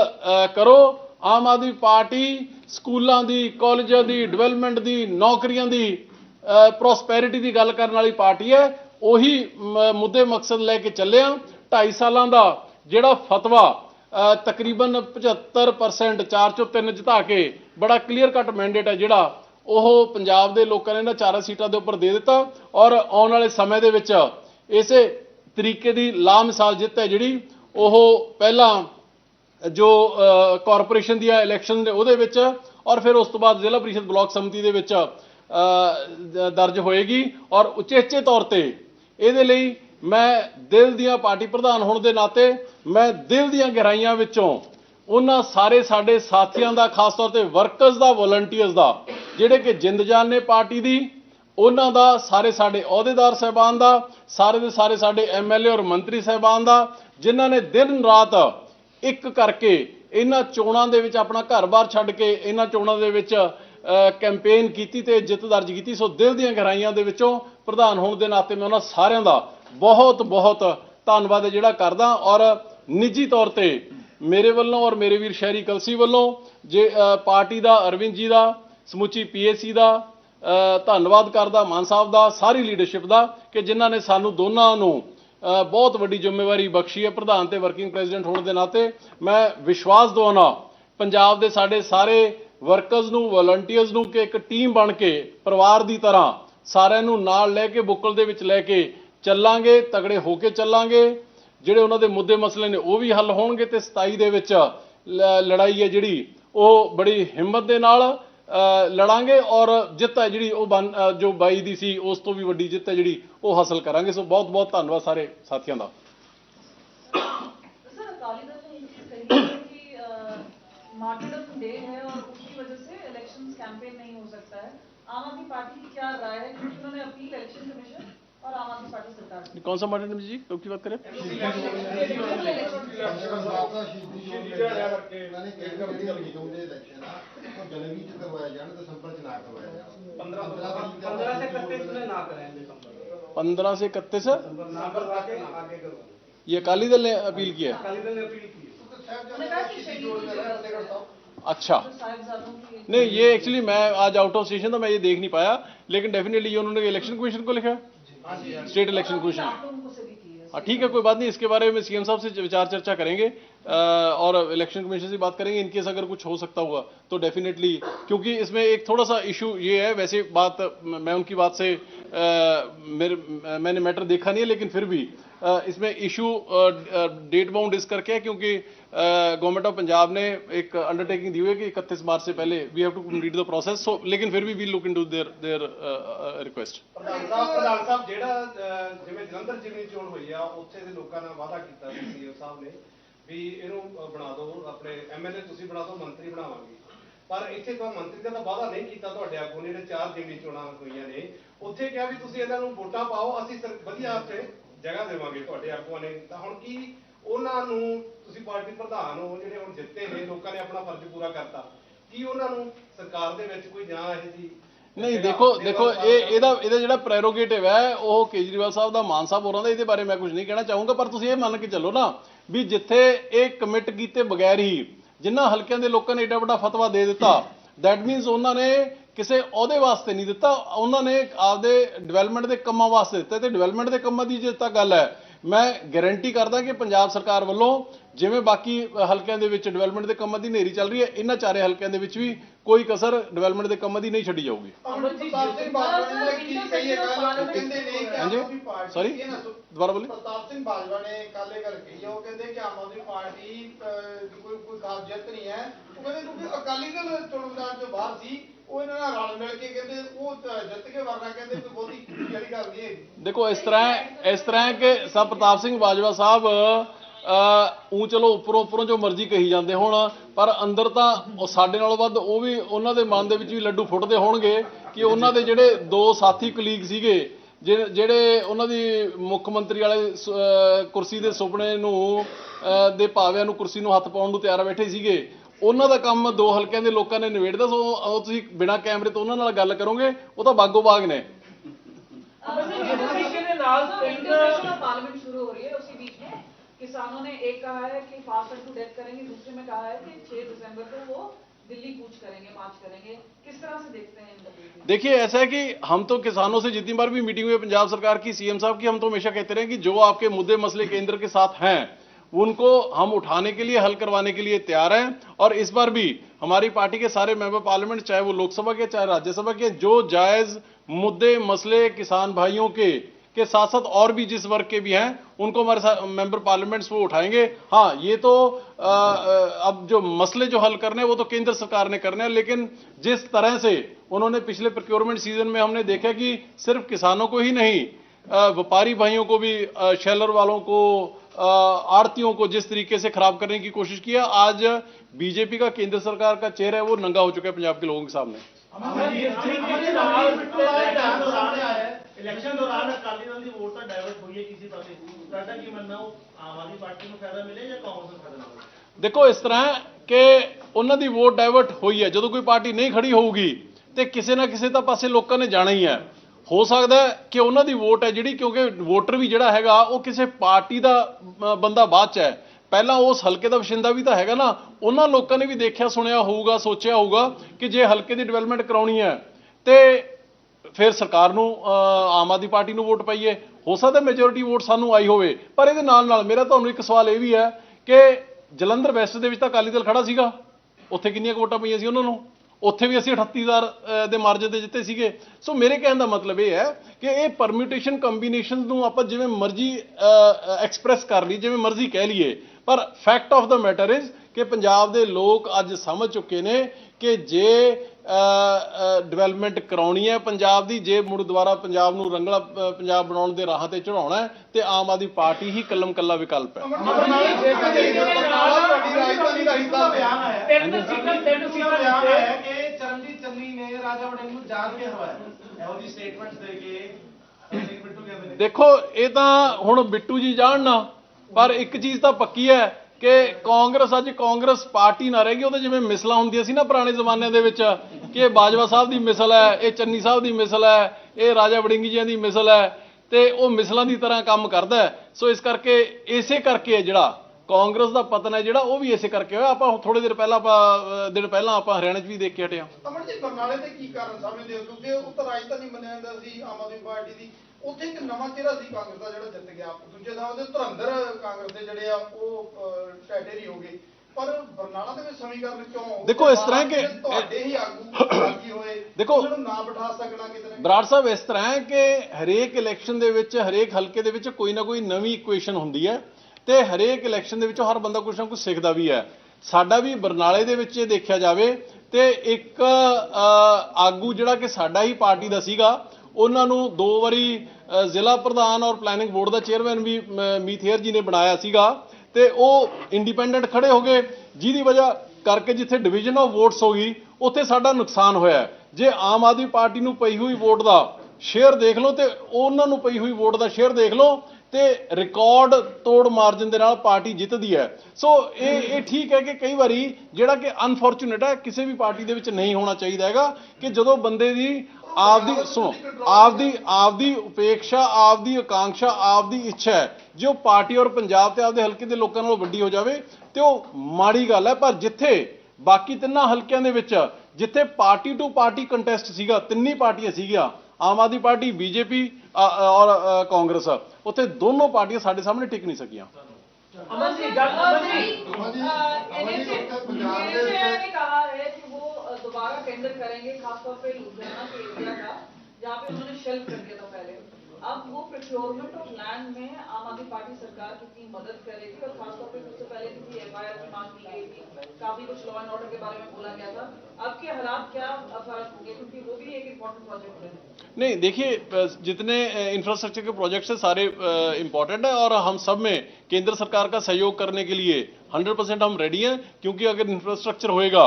A: ਕਰੋ। ਆਮ ਆਦਮੀ ਪਾਰਟੀ ਸਕੂਲਾਂ ਦੀ, ਕਾਲਜਾਂ ਦੀ ਡਿਵੈਲਪਮੈਂਟ ਦੀ, ਨੌਕਰੀਆਂ ਦੀ ਪ੍ਰੋਸਪੈਰਿਟੀ ਦੀ ਗੱਲ ਕਰਨ ਵਾਲੀ ਪਾਰਟੀ ਹੈ। ਉਹੀ ਮੁੱਦੇ ਮਕਸਦ ਲੈ ਕੇ ਚੱਲਿਆ। 2.5 ਸਾਲਾਂ ਦਾ ਜਿਹੜਾ ਫਤਵਾ ਤਕਰੀਬਨ 75% 4 ਚੋਂ 3 ਜਿਤਾ ਕੇ ਬੜਾ ਕਲੀਅਰ ਕੱਟ ਮੈਂਡੇਟ ਹੈ ਜਿਹੜਾ ਉਹ ਪੰਜਾਬ ਦੇ ਲੋਕਾਂ ਨੇ ਇਹਨਾਂ ਚਾਰਾਂ ਸੀਟਾਂ ਦੇ ਉੱਪਰ ਦੇ ਦਿੱਤਾ ਔਰ ਆਉਣ ਵਾਲੇ ਸਮੇਂ ਦੇ ਵਿੱਚ ਇਸੇ ਤਰੀਕੇ ਦੀ ਲਾਮਿਸਾਲ ਜਿੱਤ ਹੈ ਜਿਹੜੀ ਉਹ ਪਹਿਲਾਂ ਜੋ ਕਾਰਪੋਰੇਸ਼ਨ ਦੀਆਂ ਇਲੈਕਸ਼ਨ ਨੇ ਉਹਦੇ ਵਿੱਚ ਔਰ ਫਿਰ ਉਸ ਤੋਂ ਬਾਅਦ ਜ਼ਿਲ੍ਹਾ ਪਰਿਸ਼ਦ ਬਲਾਕ ਸਮਿਤੀ ਦੇ ਵਿੱਚ ਦਰਜ ਹੋਏਗੀ ਔਰ ਉਚੇਚੇ ਤੌਰ ਤੇ ਇਹਦੇ ਲਈ ਮੈਂ ਦਿਲ ਦੀਆਂ ਪਾਰਟੀ ਪ੍ਰਧਾਨ ਹੋਣ ਦੇ ਨਾਤੇ ਮੈਂ ਦਿਲ ਦੀਆਂ ਗਹਿਰਾਈਆਂ ਵਿੱਚੋਂ ਉਹਨਾਂ ਸਾਰੇ ਸਾਡੇ ਸਾਥੀਆਂ ਦਾ, ਖਾਸ ਤੌਰ ਤੇ ਵਰਕਰਸ ਦਾ ਵੋਲੰਟੀਅਰਸ ਦਾ, ਜਿਹੜੇ ਕਿ ਜਿੰਦ ਜਾਨ ਨੇ ਪਾਰਟੀ ਦੀ, ਉਹਨਾਂ ਦਾ, ਸਾਰੇ ਸਾਡੇ ਅਹੁਦੇਦਾਰ ਸਹਿਬਾਨ ਦਾ, ਸਾਰੇ ਦੇ ਸਾਰੇ ਸਾਡੇ ਐਮਐਲਏ ਔਰ ਮੰਤਰੀ ਸਹਿਬਾਨ ਦਾ, ਜਿਨ੍ਹਾਂ ਨੇ ਦਿਨ ਰਾਤ ਇੱਕ ਕਰਕੇ ਇਹਨਾਂ ਚੋਣਾਂ ਦੇ ਵਿੱਚ ਆਪਣਾ ਘਰ-ਬਾਰ ਛੱਡ ਕੇ, ਇਹਨਾਂ ਚੋਣਾਂ ਦੇ ਵਿੱਚ ਕੈਂਪੇਨ ਕੀਤੀ ਤੇ ਜਿੱਤ ਦਰਜ ਕੀਤੀ। ਸੋ ਦਿਲ ਦੀਆਂ ਗਹਿਰਾਈਆਂ ਦੇ ਵਿੱਚੋਂ ਪ੍ਰਧਾਨ ਹੋਣ ਦੇ ਨਾਤੇ ਮੈਂ ਉਹਨਾਂ ਸਾਰਿਆਂ ਦਾ ਬਹੁਤ ਬਹੁਤ ਧੰਨਵਾਦ ਜਿਹੜਾ ਕਰਦਾ। ਔਰ ਨਿੱਜੀ ਤੌਰ ਤੇ ਮੇਰੇ ਵੱਲੋਂ ਔਰ ਮੇਰੇ ਵੀਰ ਸ਼ਹਿਰੀ ਕਲਸੀ ਵੱਲੋਂ ਜੇ ਪਾਰਟੀ ਦਾ, ਅਰਵਿੰਦ ਜੀ ਦਾ, ਸਮੁੱਚੀ ਪੀਏਸੀ ਦਾ ਧੰਨਵਾਦ ਕਰਦਾ, ਮਾਨ ਸਾਹਿਬ ਦਾ, ਸਾਰੀ ਲੀਡਰਸ਼ਿਪ ਦਾ ਕਿ ਜਿਨ੍ਹਾਂ ਨੇ ਸਾਨੂੰ ਦੋਨਾਂ ਨੂੰ ਬਹੁਤ ਵੱਡੀ ਜ਼ਿੰਮੇਵਾਰੀ ਬਖਸ਼ੀ ਹੈ ਪ੍ਰਧਾਨ ਤੇ ਵਰਕਿੰਗ ਪ੍ਰੈਜ਼ੀਡੈਂਟ ਹੋਣ ਦੇ ਨਾਤੇ। ਮੈਂ ਵਿਸ਼ਵਾਸ ਦਵਾਉਣਾ, ਪੰਜਾਬ ਦੇ ਸਾਡੇ ਸਾਰੇ ਵਰਕਰਸ ਨੂੰ ਵਲੰਟੀਅਰਸ ਨੂੰ ਕਿ ਇੱਕ ਟੀਮ ਬਣ ਕੇ ਪਰਿਵਾਰ ਦੀ ਤਰ੍ਹਾਂ ਸਾਰਿਆਂ ਨੂੰ ਨਾਲ ਲੈ ਕੇ ਬੁੱਕਲ ਦੇ ਵਿੱਚ ਲੈ ਕੇ ਚੱਲਾਂਗੇ, ਤਗੜੇ ਹੋ ਕੇ ਚੱਲਾਂਗੇ। ਜਿਹੜੇ ਉਹਨਾਂ ਦੇ ਮੁੱਦੇ ਮਸਲੇ ਨੇ ਉਹ ਵੀ ਹੱਲ ਹੋਣਗੇ ਤੇ 27 ਦੇ ਵਿੱਚ ਲੜਾਈ ਹੈ ਜਿਹੜੀ, ਉਹ ਬੜੀ ਹਿੰਮਤ ਦੇ ਨਾਲ ਲੜਾਂਗੇ ਔਰ ਜਿੱਤ ਹੈ ਜਿਹੜੀ ਉਹ ਜੋ 22 ਦੀ ਸੀ, ਉਸ ਤੋਂ ਵੀ ਵੱਡੀ ਜਿੱਤ ਹੈ ਜਿਹੜੀ ਉਹ ਹਾਸਲ ਕਰਾਂਗੇ। ਸੋ ਬਹੁਤ ਬਹੁਤ ਧੰਨਵਾਦ ਸਾਰੇ ਸਾਥੀਆਂ ਦਾ।
B: ਮਾਰਕੀਟ ਆਫ ਹੈ ਔਰ इलेक्शंस कैंपेन नहीं हो सकता है। आम आदमी पार्टी की क्या राय है? क्योंकि उन्होंने अपील इलेक्शन कमीशन और आम आदमी पार्टी सरकार
A: कौन सा मॉडल जी कब की बात करें?
C: पंद्रह से इकतीस?
A: ये अकाली दल ने अपील किया
C: अकाली दल ने अपील की
A: अच्छा। नहीं, ये एक्चुअली मैं आज आउट ऑफ़ स्टेशन था, मैं ये देख नहीं पाया, लेकिन डेफिनेटली ये उन्होंने इलेक्शन कमीशन को लिखा है। स्टेट इलेक्शन कमीशन ठीक है, कोई बात नहीं, इसके बारे में सीएम साहब से विचार चर्चा करेंगे और इलेक्शन कमीशन से बात करेंगे, इनकेस अगर कुछ हो सकता हुआ तो डेफिनेटली क्योंकि इसमें एक थोड़ा सा इशू ये है, वैसे बात, मैं उनकी बात से मेरे, मैंने मैटर देखा नहीं है, लेकिन फिर भी इसमें इशू डेट बाउंड इस करके क्योंकि गवर्नमेंट ऑफ पंजाब ने एक अंडरटेकिंग दी हुई है कि इकतीस मार्च से पहले we have to complete the process so लेकिन फिर भी we look into there there request
D: ਪ੍ਰਧਾਨ ਸਾਹਿਬ ਪ੍ਰਧਾਨ ਸਾਹਿਬ ਜਿਹੜਾ ਅਹ, ਜਿਵੇਂ ਜਲੰਧਰ ਜਿਮਨੀ ਚੋਣ ਹੋਈ ਆ ਉੱਥੇ ਦੇ ਲੋਕਾਂ ਨਾਲ ਵਾਅਦਾ ਕੀਤਾ ਸੀ ਸੀਐਮ ਸਾਹਿਬ ਨੇ ਵੀ ਇਹਨੂੰ ਅਹ, ਬਣਾ ਦਿਓ ਆਪਣੇ ਐਮਐਲਏ ਤੁਸੀਂ ਬਣਾ ਦਿਓ ਮੰਤਰੀ ਬਣਾਵਾਂਗੇ ਪਰ ਇੱਥੇ ਕੋਈ ਮੰਤਰੀ ਦਾ ਤਾਂ ਵਾਅਦਾ ਨਹੀਂ ਕੀਤਾ ਤੁਹਾਡੇ ਆਗੂ ਨੇ ਜਿਹੜੇ ਚਾਰ ਜਿਮਨੀ ਚੋਣਾਂ ਹੋਈਆਂ ਨੇ ਉੱਥੇ ਕਿਹਾ ਵੀ ਤੁਸੀਂ ਇਹਨਾਂ ਨੂੰ ਵੋਟਾਂ ਪਾਓ ਅਸੀਂ ਸਰ- ਵਧੀਆ ਉੱਥੇ ਜਗ੍ਹਾ ਦੇਵਾਂਗੇ ਤੁਹਾਡੇ ਆਗੂਆਂ ਨੇ ਤਾਂ ਹੁਣ ਕੀ ਉਹਨਾਂ ਨੂੰ ਤੁਸੀਂ ਪਾਰਟੀ ਪ੍ਰਧਾਨ ਹੋ ਜਿਹੜੇ ਹੁਣ ਜਿੱਤੇ ਨੇ ਲੋਕਾਂ ਨੇ ਆਪਣਾ ਫਰਜ਼ ਪੂਰਾ ਕਰਤਾ ਕੀ ਉਹਨਾਂ ਨੂੰ ਸਰਕਾਰ ਦੇ ਵਿੱਚ ਕੋਈ ਜਾਂ ਇਹ ਜੀ
A: ਨਹੀਂ ਦੇਖੋ ਦੇਖੋ ਇਹ ਇਹਦਾ ਇਹਦਾ ਜਿਹੜਾ ਪ੍ਰੈਰੋਗੇਟਿਵ ਹੈ ਉਹ ਕੇਜਰੀਵਾਲ ਸਾਹਿਬ ਦਾ ਮਾਨ ਸਾਹਿਬ ਹੋਰਾਂ ਦਾ ਇਹਦੇ ਬਾਰੇ ਮੈਂ ਕੁਝ ਨਹੀਂ ਕਹਿਣਾ ਚਾਹੂੰਗਾ ਪਰ ਤੁਸੀਂ ਇਹ ਮੰਨ ਕੇ ਚੱਲੋ ਨਾ ਵੀ ਜਿੱਥੇ ਇਹ ਕਮਿਟ ਕੀਤੇ ਬਗੈਰ ਹੀ ਜਿਨ੍ਹਾਂ ਹਲਕਿਆਂ ਦੇ ਲੋਕਾਂ ਨੇ ਏਡਾ ਵੱਡਾ ਫਤਵਾ ਦੇ ਦਿੱਤਾ ਦੈਟ ਮੀਨਸ ਉਹਨਾਂ ਨੇ ਕਿਸੇ ਅਹੁਦੇ ਵਾਸਤੇ ਨਹੀਂ ਦਿੱਤਾ ਉਹਨਾਂ ਨੇ ਆਪਦੇ ਡਿਵੈਲਪਮੈਂਟ ਦੇ ਕੰਮਾਂ ਵਾਸਤੇ ਦਿੱਤਾ ਤੇ ਡਿਵੈਲਪਮੈਂਟ ਦੇ ਕੰਮਾਂ ਦੀ ਜੇ ਤਾਂ ਗੱਲ ਹੈ ਮੈਂ ਗਾਰੰਟੀ ਕਰਦਾ ਕਿ ਪੰਜਾਬ ਸਰਕਾਰ ਵੱਲੋਂ ਜਿਵੇਂ ਬਾਕੀ ਹਲਕਿਆਂ ਦੇ ਵਿੱਚ ਡਿਵੈਲਪਮੈਂਟ ਦੇ ਕੰਮਾਂ ਦੀ ਨੇਰੀ ਚੱਲ ਰਹੀ ਹੈ ਇਹਨਾਂ ਚਾਰੇ ਹਲਕਿਆਂ ਦੇ ਵਿੱਚ ਵੀ ਕੋਈ ਕਸਰ ਡਿਵੈਲਪਮੈਂਟ ਦੇ ਕੰਮਾਂ ਦੀ ਨਹੀਂ ਛੱਡੀ ਜਾਊਗੀ। ਹਾਂਜੀ? ਸੌਰੀ ਦੁਬਾਰਾ ਬੋਲੇ
E: ਪ੍ਰਤਾਪ ਸਿੰਘ ਬਾਜਵਾ ਨੇ ਕੱਲ ਇਹ ਗੱਲ ਕਹੀ ਆ ਉਹ ਕਹਿੰਦੇ ਕਿ ਆਮ ਆਦਮੀ ਪਾਰਟੀ ਅਹ, ਦੀ ਕੋਈ ਕੋਈ ਖਾਸ ਜਿੱਤ ਨਹੀਂ ਹੈ। ਉਹ ਕਹਿੰਦੇ ਕਿਉਂਕਿ ਅਕਾਲੀ ਦਲ ਚੋਣ ਮੈਦਾਨ ਚੋਂ ਬਾਹਰ ਸੀ ਉਹ ਇਹਨਾਂ ਨਾਲ ਰਲ ਮਿਲ ਕੇ ਕਹਿੰਦੇ, ਉਹ ਜਿੱਤ ਕੇ ਵਰਨਾ ਕਹਿੰਦੇ ਕੋਈ ਬਹੁਤੀ ਖੁਸ਼ੀ ਗੱਲ ਨਹੀਂ ਹੈ
A: ਦੇਖੋ, ਇਸ ਤਰ੍ਹਾਂ ਇਸ ਤਰ੍ਹਾਂ ਕਿ ਸਭ ਪ੍ਰਤਾਪ ਸਿੰਘ ਬਾਜਵਾ ਸਾਹਿਬ ਅ ਉਹ ਚਲੋ ਉੱਪਰੋਂ ਉੱਪਰੋਂ ਜੋ ਮਰਜ਼ੀ ਕਹੀ ਜਾਂਦੇ ਹੋਣ, ਪਰ ਅੰਦਰ ਤਾਂ ਸਾਡੇ ਨਾਲੋਂ ਵੱਧ ਉਹ ਵੀ ਉਹਨਾਂ ਦੇ ਮਨ ਦੇ ਵਿੱਚ ਵੀ ਲੱਡੂ ਫੁੱਟਦੇ ਹੋਣਗੇ ਕਿ ਉਹਨਾਂ ਦੇ ਜਿਹੜੇ ਦੋ ਸਾਥੀ ਕਲੀਗ ਸੀਗੇ, ਜਿਹ- ਜਿਹੜੇ ਉਹਨਾਂ ਦੀ ਮੁੱਖ ਮੰਤਰੀ ਵਾਲੇ ਅਹ, ਕੁਰਸੀ ਦੇ ਸੁਪਨੇ ਨੂੰ ਦੇ ਭਾਵਿਆਂ ਨੂੰ ਕੁਰਸੀ ਨੂੰ ਹੱਥ ਪਾਉਣ ਨੂੰ ਤਿਆਰ ਬੈਠੇ ਸੀਗੇ ਉਹਨਾਂ ਦਾ ਕੰਮ ਦੋ ਹਲਕਿਆਂ ਦੇ ਲੋਕਾਂ ਨੇ ਨਿਬੇੜਦਾ ਸੋ ਉਹ ਤੁਸੀਂ ਬਿਨਾਂ ਕੈਮਰੇ ਤੋਂ ਉਹਨਾਂ ਨਾਲ ਗੱਲ ਕਰੋਗੇ ਉਹ ਤਾਂ ਬਾਗੋ ਬਾਗ ਨੇ
C: तरीके के नाल पिंड
B: पार्लियामेंट शुरू हो रही है उसी बीच में किसानों ने एक कहा है कि फास्ट टू डेथ करेंगे दूसरे में कहा है कि 6 दिसंबर को वो दिल्ली कूच करेंगे मार्च करेंगे किस तरह से देखते हैं इन गतिविधियों
A: देखिए ऐसा है कि हम तो किसानों से जितनी बार भी मीटिंग हुई है पंजाब सरकार की सीएम साहब की हम तो हमेशा कहते रहे कि जो आपके मुद्दे मसले केंद्र के साथ हैं उनको हम उठाने के लिए हल करवाने के लिए तैयार हैं। और इस बार भी हमारी पार्टी के सारे मेंबर पार्लियामेंट चाहे वो लोकसभा के चाहे राज्यसभा के जो जायज़ मुद्दे मसले किसान भाइयों के के साथ साथ और भी जिस वर्ग के भी हैं उनको हमारे मेंबर पार्लियामेंट्स वो उठाएँगे। हाँ ये तो आ, अब जो मसले जो हल करने वो तो केंद्र सरकार ने करने हैं लेकिन जिस तरह से उन्होंने पिछले प्रोक्योरमेंट सीज़न में हमने देखा कि सिर्फ़ किसानों को ही नहीं व्यापारी भाइयों को भी शेलर वालों को आड़तियों को जिस तरीके से खराब करने की कोशिश की है आज बीजेपी का केंद्र सरकार का चेहरा है वो नंगा हो चुका है पंजाब के लोगों के सामने
F: ਇਲੈਕਸ਼ਨ ਦੌਰਾਨ ਅਕਾਲੀ ਦਲ ਦੀ ਵੋਟ ਤਾਂ ਡਾਇਵਰਟ ਹੋਈ ਹੈ ਕਿਸੇ ਪਾਸੇ ਤੁਹਾਡਾ ਕੀ ਮੰਨਣਾ ਉਹ ਆਮ ਆਦਮੀ ਪਾਰਟੀ ਨੂੰ ਫਾਇਦਾ ਮਿਲੇ ਜਾਂ ਕਾਂਗਰਸ ਨੂੰ ਫਾਇਦਾ ਮਿਲੇ
A: ਦੇਖੋ ਇਸ ਤਰ੍ਹਾਂ ਹੈ ਕਿ ਉਹਨਾਂ ਦੀ ਵੋਟ ਡਾਇਵਰਟ ਹੋਈ ਹੈ ਜਦੋਂ ਕੋਈ ਪਾਰਟੀ ਨਹੀਂ ਖੜੀ ਹੋਊਗੀ ਤੇ ਕਿਸੇ ਨਾ ਕਿਸੇ ਤਾਂ ਪਾਸੇ ਲੋਕਾਂ ਨੇ ਜਾਣਾ ਹੀ ਹੈ ਹੋ ਸਕਦਾ ਕਿ ਉਹਨਾਂ ਦੀ ਵੋਟ ਹੈ ਜਿਹੜੀ ਕਿਉਂਕਿ ਵੋਟਰ ਵੀ ਜਿਹੜਾ ਹੈਗਾ, ਉਹ ਕਿਸੇ ਪਾਰਟੀ ਦਾ ਬੰਦਾ ਬਾਅਦ ਚ ਹੈ। ਪਹਿਲਾਂ ਉਸ ਹਲਕੇ ਦਾ ਵਸਿੰਦਾ ਵੀ ਤਾਂ ਹੈਗਾ ਨਾ, ਉਹਨਾਂ ਲੋਕਾਂ ਨੇ ਵੀ ਦੇਖਿਆ, ਸੁਣਿਆ ਹੋਊਗਾ, ਸੋਚਿਆ ਹੋਊਗਾ ਕਿ ਜੇ ਹਲਕੇ ਦੀ ਡਿਵੈਲਪਮੈਂਟ ਕਰਾਉਣੀ ਹੈ, ਤੇ ਫਿਰ ਸਰਕਾਰ ਨੂੰ ਆਮ ਆਦਮੀ ਪਾਰਟੀ ਨੂੰ ਵੋਟ ਪਾਈਏ। ਹੋ ਸਕਦਾ ਮੈਜੋਰਿਟੀ ਵੋਟ ਸਾਨੂੰ ਆਈ ਹੋਵੇ, ਪਰ ਇਹਦੇ ਨਾਲ ਨਾਲ ਮੇਰਾ ਤੁਹਾਨੂੰ ਇੱਕ ਸਵਾਲ ਇਹ ਵੀ ਹੈ ਕਿ ਜਲੰਧਰ ਵੈਸਟ ਦੇ ਵਿੱਚ ਤਾਂ ਅਕਾਲੀ ਦਲ ਖੜਾ ਸੀਗਾ। ਉੱਥੇ ਕਿੰਨੀਆਂ ਕੁ ਵੋਟਾਂ ਪਈਆਂ ਸੀ ਉਹਨਾਂ ਨੂੰ? ਉੱਥੇ ਵੀ ਅਸੀਂ 38000 ਅਹ, ਦੇ ਮਾਰਜਨ ਤੇ ਜਿੱਤੇ ਸੀਗੇ। ਸੋ ਮੇਰੇ ਕਹਿਣ ਦਾ ਮਤਲਬ ਇਹ ਹੈ ਕਿ ਇਹ ਪਰਮਿਊਟੇਸ਼ਨ ਕੰਬੀਨੇਸ਼ਨਸ ਨੂੰ ਆਪਾਂ ਜਿਵੇਂ ਮਰਜ਼ੀ ਐਕਸਪ੍ਰੈਸ ਕਰ ਲਈ ਜਿਵੇਂ ਮਰਜ਼ੀ ਕਹਿ ਲਈਏ। ਪਰ fact of the matter is ਕਿ ਪੰਜਾਬ ਦੇ ਲੋਕ ਅੱਜ ਸਮਝ ਚੁੱਕੇ ਨੇ ਕਿ ਜੇ ਡਿਵੈਲਪਮੈਂਟ ਕਰਾਉਣੀ ਹੈ ਪੰਜਾਬ ਦੀ ਜੇ ਮੁੜ ਦੁਬਾਰਾ ਪੰਜਾਬ ਨੂੰ ਰੰਗਲਾ ਪੰਜਾਬ ਬਣਾਉਣ ਦੇ ਰਾਹਾਂ ਤੇ ਚੜਾਉਣਾ ਹੈ ਤੇ ਆਮ ਆਦਮੀ ਪਾਰਟੀ ਹੀ ਕੱਲਮ ਕੱਲਾ ਵਿਕਲਪ ਹੈ।
C: ਤਿੰਨ ਸੀਟਾਂ ਤਿੰਨ ਸੀਟਾਂ
F: ਬਿਆਨ
C: ਦਿੱਤੇ
F: ਆਇਆ ਕਿ ਚਰਨਜੀਤ ਚੰਨੀ ਨੇ ਰਾਜਾ ਨੂੰ ਜਾਣ ਕੇ ਹਵਾਇਆ ਇਹੋ ਜੀ ਸਟੇਟਮੈਂਟਸ ਦੇ ਕੇ ਬਿੱਟੂ ਕਹਿੰਦੇ
A: ਦੇਖੋ, ਇਹ ਤਾਂ ਹੁਣ ਬਿੱਟੂ ਜੀ ਜਾਣ ਨਾ, ਪਰ ਇੱਕ ਚੀਜ਼ ਤਾਂ ਪੱਕੀ ਹੈ ਕਿ ਕਾਂਗਰਸ ਅੱਜ ਕਾਂਗਰਸ ਪਾਰਟੀ ਨਾ ਰਹਿ ਗਈ। ਉਹਦੇ ਜਿਵੇਂ ਮਿਸਲਾਂ ਹੁੰਦੀਆਂ ਸੀ ਨਾ ਪੁਰਾਣੇ ਜ਼ਮਾਨੇ ਦੇ ਵਿੱਚ ਕਿ ਇਹ ਬਾਜਵਾ ਸਾਹਿਬ ਦੀ ਮਿਸਲ ਹੈ, ਇਹ ਚੰਨੀ ਸਾਹਿਬ ਦੀ ਮਿਸਲ ਹੈ, ਇਹ ਰਾਜਾ ਵੜਿੰਗੀ ਜੀਆਂ ਦੀ ਮਿਸਲ ਹੈ ਤੇ ਉਹ ਮਿਸਲਾਂ ਦੀ ਤਰ੍ਹਾਂ ਕੰਮ ਕਰਦਾ ਸੋ ਇਸ ਕਰਕੇ, ਇਸੇ ਕਰਕੇ ਜਿਹੜਾ ਕਾਂਗਰਸ ਦਾ ਪਤਨ ਹੈ ਜਿਹੜਾ ਉਹ ਵੀ ਇਸੇ ਕਰਕੇ ਹੋਇਆ। ਆਪਾਂ ਥੋੜੇ ਦਿਨ ਪਹਿਲਾਂ ਆਪਾਂ ਦਿਨ ਪਹਿਲਾਂ ਆਪਾਂ ਹਰਿਆਣਾ 'ਚ ਵੀ ਦੇਖ ਕੇ ਹਟੇ ਹਾਂ।
E: ਅਮਰ ਜੀ ਬਰਨਾਲੇ ਤੇ ਕੀ ਕਾਰਨ ਸਮਝਦੇ ਹੋ? ਕਿਉਂਕਿ ਰਾਜਧਾਨੀ ਮੰਨਿਆ ਜਾਂਦਾ ਸੀ ਆਮ ਆਦਮੀ ਪਾਰਟੀ ਦੀ। ਉੱਥੇ ਇੱਕ ਨਵਾਂ ਚਿਹਰਾ ਸੀ ਕਾਂਗਰਸ ਦਾ ਜਿਹੜਾ ਜਿੱਤ ਗਿਆ। ਦੂਜੇ ਥਾਂ ਤੇ ਧੁਰੰਧਰ ਕਾਂਗਰਸ ਦੇ ਜਿਹੜੇ ਆ ਉਹ ਟੈਟੇਰੀ ਹੋ ਗਏ। ਪਰ ਬਰਨਾਲਾ ਦੇ ਵਿੱਚ ਸਮੀਕਰਨ ਕਿਉਂ?
A: ਦੇਖੋ, ਇਸ ਤਰ੍ਹਾਂ ਕਿ-
E: ਤੁਹਾਡੇ ਹੀ ਆਗੂ ਬਾਗੀ ਹੋਏ
A: ਦੇਖੋ,
E: ਉਹਨਾਂ ਨੂੰ ਨਾ ਬਿਠਾ ਸਕਣਾ ਕਿਤੇ ਨਾ
A: ਬਰਾੜ ਸਾਹਿਬ ਇਸ ਤਰ੍ਹਾਂ ਹੈ ਕਿ ਹਰੇਕ ਇਲੈਕਸ਼ਨ ਦੇ ਵਿੱਚ ਹਰੇਕ ਹਲਕੇ ਦੇ ਵਿੱਚ ਕੋਈ ਨਾ ਕੋਈ ਨਵੀਂ ਇਕੁਏਸ਼ਨ ਹੁੰਦੀ ਹੈ। ਤੇ ਹਰੇਕ ਇਲੈਕਸ਼ਨ ਦੇ ਵਿੱਚੋਂ ਹਰ ਬੰਦਾ ਕੁਝ ਨਾ ਕੁਝ ਸਿੱਖਦਾ ਵੀ ਹੈ। ਸਾਡਾ ਵੀ ਬਰਨਾਲੇ ਦੇ ਵਿੱਚ ਇਹ ਦੇਖਿਆ ਜਾਵੇ ਤੇ ਇੱਕ ਆਗੂ ਜਿਹੜਾ ਕਿ ਸਾਡਾ ਹੀ ਪਾਰਟੀ ਦਾ ਸੀਗਾ ਉਹਨਾਂ ਨੂੰ ਦੋ ਵਾਰੀ ਜ਼ਿਲ੍ਹਾ ਪ੍ਰਧਾਨ ਔਰ ਪਲੈਨਿੰਗ ਬੋਰਡ ਦਾ ਚੇਅਰਮੈਨ ਵੀ ਮ, ਮੀਥੇਰ ਜੀ ਨੇ ਬਣਾਇਆ ਸੀਗਾ ਤੇ ਉਹ ਇੰਡੀਪੈਂਡੈਂਟ ਖੜੇ ਹੋ ਗਏ ਜਿਹਦੀ ਵਜ੍ਹਾ ਕਰਕੇ ਜਿੱਥੇ ਡਿਵੀਜ਼ਨ ਆਫ ਵੋਟਸ ਹੋ ਗਈ ਉੱਥੇ ਸਾਡਾ ਨੁਕਸਾਨ ਹੋਇਆ ਜੇ ਆਮ ਆਦਮੀ ਪਾਰਟੀ ਨੂੰ ਪਈ ਹੋਈ ਵੋਟ ਦਾ ਸ਼ੇਅਰ ਦੇਖ ਲਓ ਤੇ ਉਹਨਾਂ ਨੂੰ ਪਈ ਹੋਈ ਵੋਟ ਦਾ ਸ਼ੇਅਰ ਦੇਖ ਲਓ ਤੇ ਰਿਕਾਰਡ ਤੋੜ ਮਾਰਜਨ ਦੇ ਨਾਲ ਪਾਰਟੀ ਜਿੱਤਦੀ ਹੈ। ਸੋ ਇਹ ਇਹ ਠੀਕ ਹੈ ਕਿ ਕਈ ਵਾਰੀ ਜਿਹੜਾ ਕਿ ਅਨਫੋਰਚੂਨੇਟ ਹੈ ਕਿਸੇ ਵੀ ਪਾਰਟੀ ਦੇ ਵਿੱਚ ਨਹੀਂ ਹੋਣਾ ਚਾਹੀਦਾ ਹੈਗਾ ਕਿ ਜਦੋਂ ਬੰਦੇ ਦੀ ਆਪਦੀ ਸੁਣੋ ਆਪਦੀ ਆਪਦੀ ਉਪੇਖਿਆ ਆਪਦੀ ਆਕਾਂक्षा ਆਪਦੀ ਇੱਛਾ ਹੈ ਜੋ ਪਾਰਟੀ ਔਰ ਪੰਜਾਬ ਤੇ ਆਪਦੇ ਹਲਕੇ ਦੇ ਲੋਕਾਂ ਨਾਲੋਂ ਵੱਡੀ ਹੋ ਜਾਵੇ ਤੇ ਉਹ ਮਾੜੀ ਗੱਲ ਹੈ ਪਰ ਜਿੱਥੇ ਬਾਕੀ ਤਿੰਨਾਂ ਹਲਕਿਆਂ ਦੇ ਵਿੱਚ ਜਿੱਥੇ ਪਾਰਟੀ ਟੂ ਪਾਰਟੀ ਕੰਟੈਸਟ ਸੀਗਾ ਤਿੰਨੀ ਪਾਰਟੀਆਂ ਸੀਗੀਆਂ ਆਮ ਆਦਮੀ ਪਾਰਟੀ ਬੀਜੇਪੀ ਔਰ ਕਾਂਗਰਸ ਉੱਥੇ ਦੋਨੋਂ ਪਾਰਟੀਆਂ ਸਾਡੇ ਸਾਹਮਣੇ ਟਿਕ ਨਹੀਂ ਸਕੀਆਂ
C: ਅਮਨ ਜੀ ਗੱਲ ਅਮਨ ਜੀ
B: एनएचए ने कहा है कि वो अ, दोबारा टेंडर करेंगे खासतौर पे लुधियाना के एरिया का जहाँ पे उन्होंने शेल्फ कर दिया था पहले अब वो प्रोक्योरमेंट ऑफ लैंड में आम आदमी पार्टी सरकार कितनी मदद करेगी और खासतौर पे सबसे पहले काफ़ी कुछ लॉ एंड ऑर्डर के बारे में बोला गया था। अब के हालात क्या फ़र्क होंगे? क्योंकि वो भी एक इम्पोर्टेंट प्रोजेक्ट है।
A: नहीं, देखिए जितने इंफ्रास्ट्रक्चर के प्रोजेक्ट्स हैं, सारे इंपॉर्टेंट हैं और हम सब में केंद्र सरकार का सहयोग करने के लिए 100 परसेंट हम रेडी हैं, क्योंकि अगर इंफ्रास्ट्रक्चर होएगा,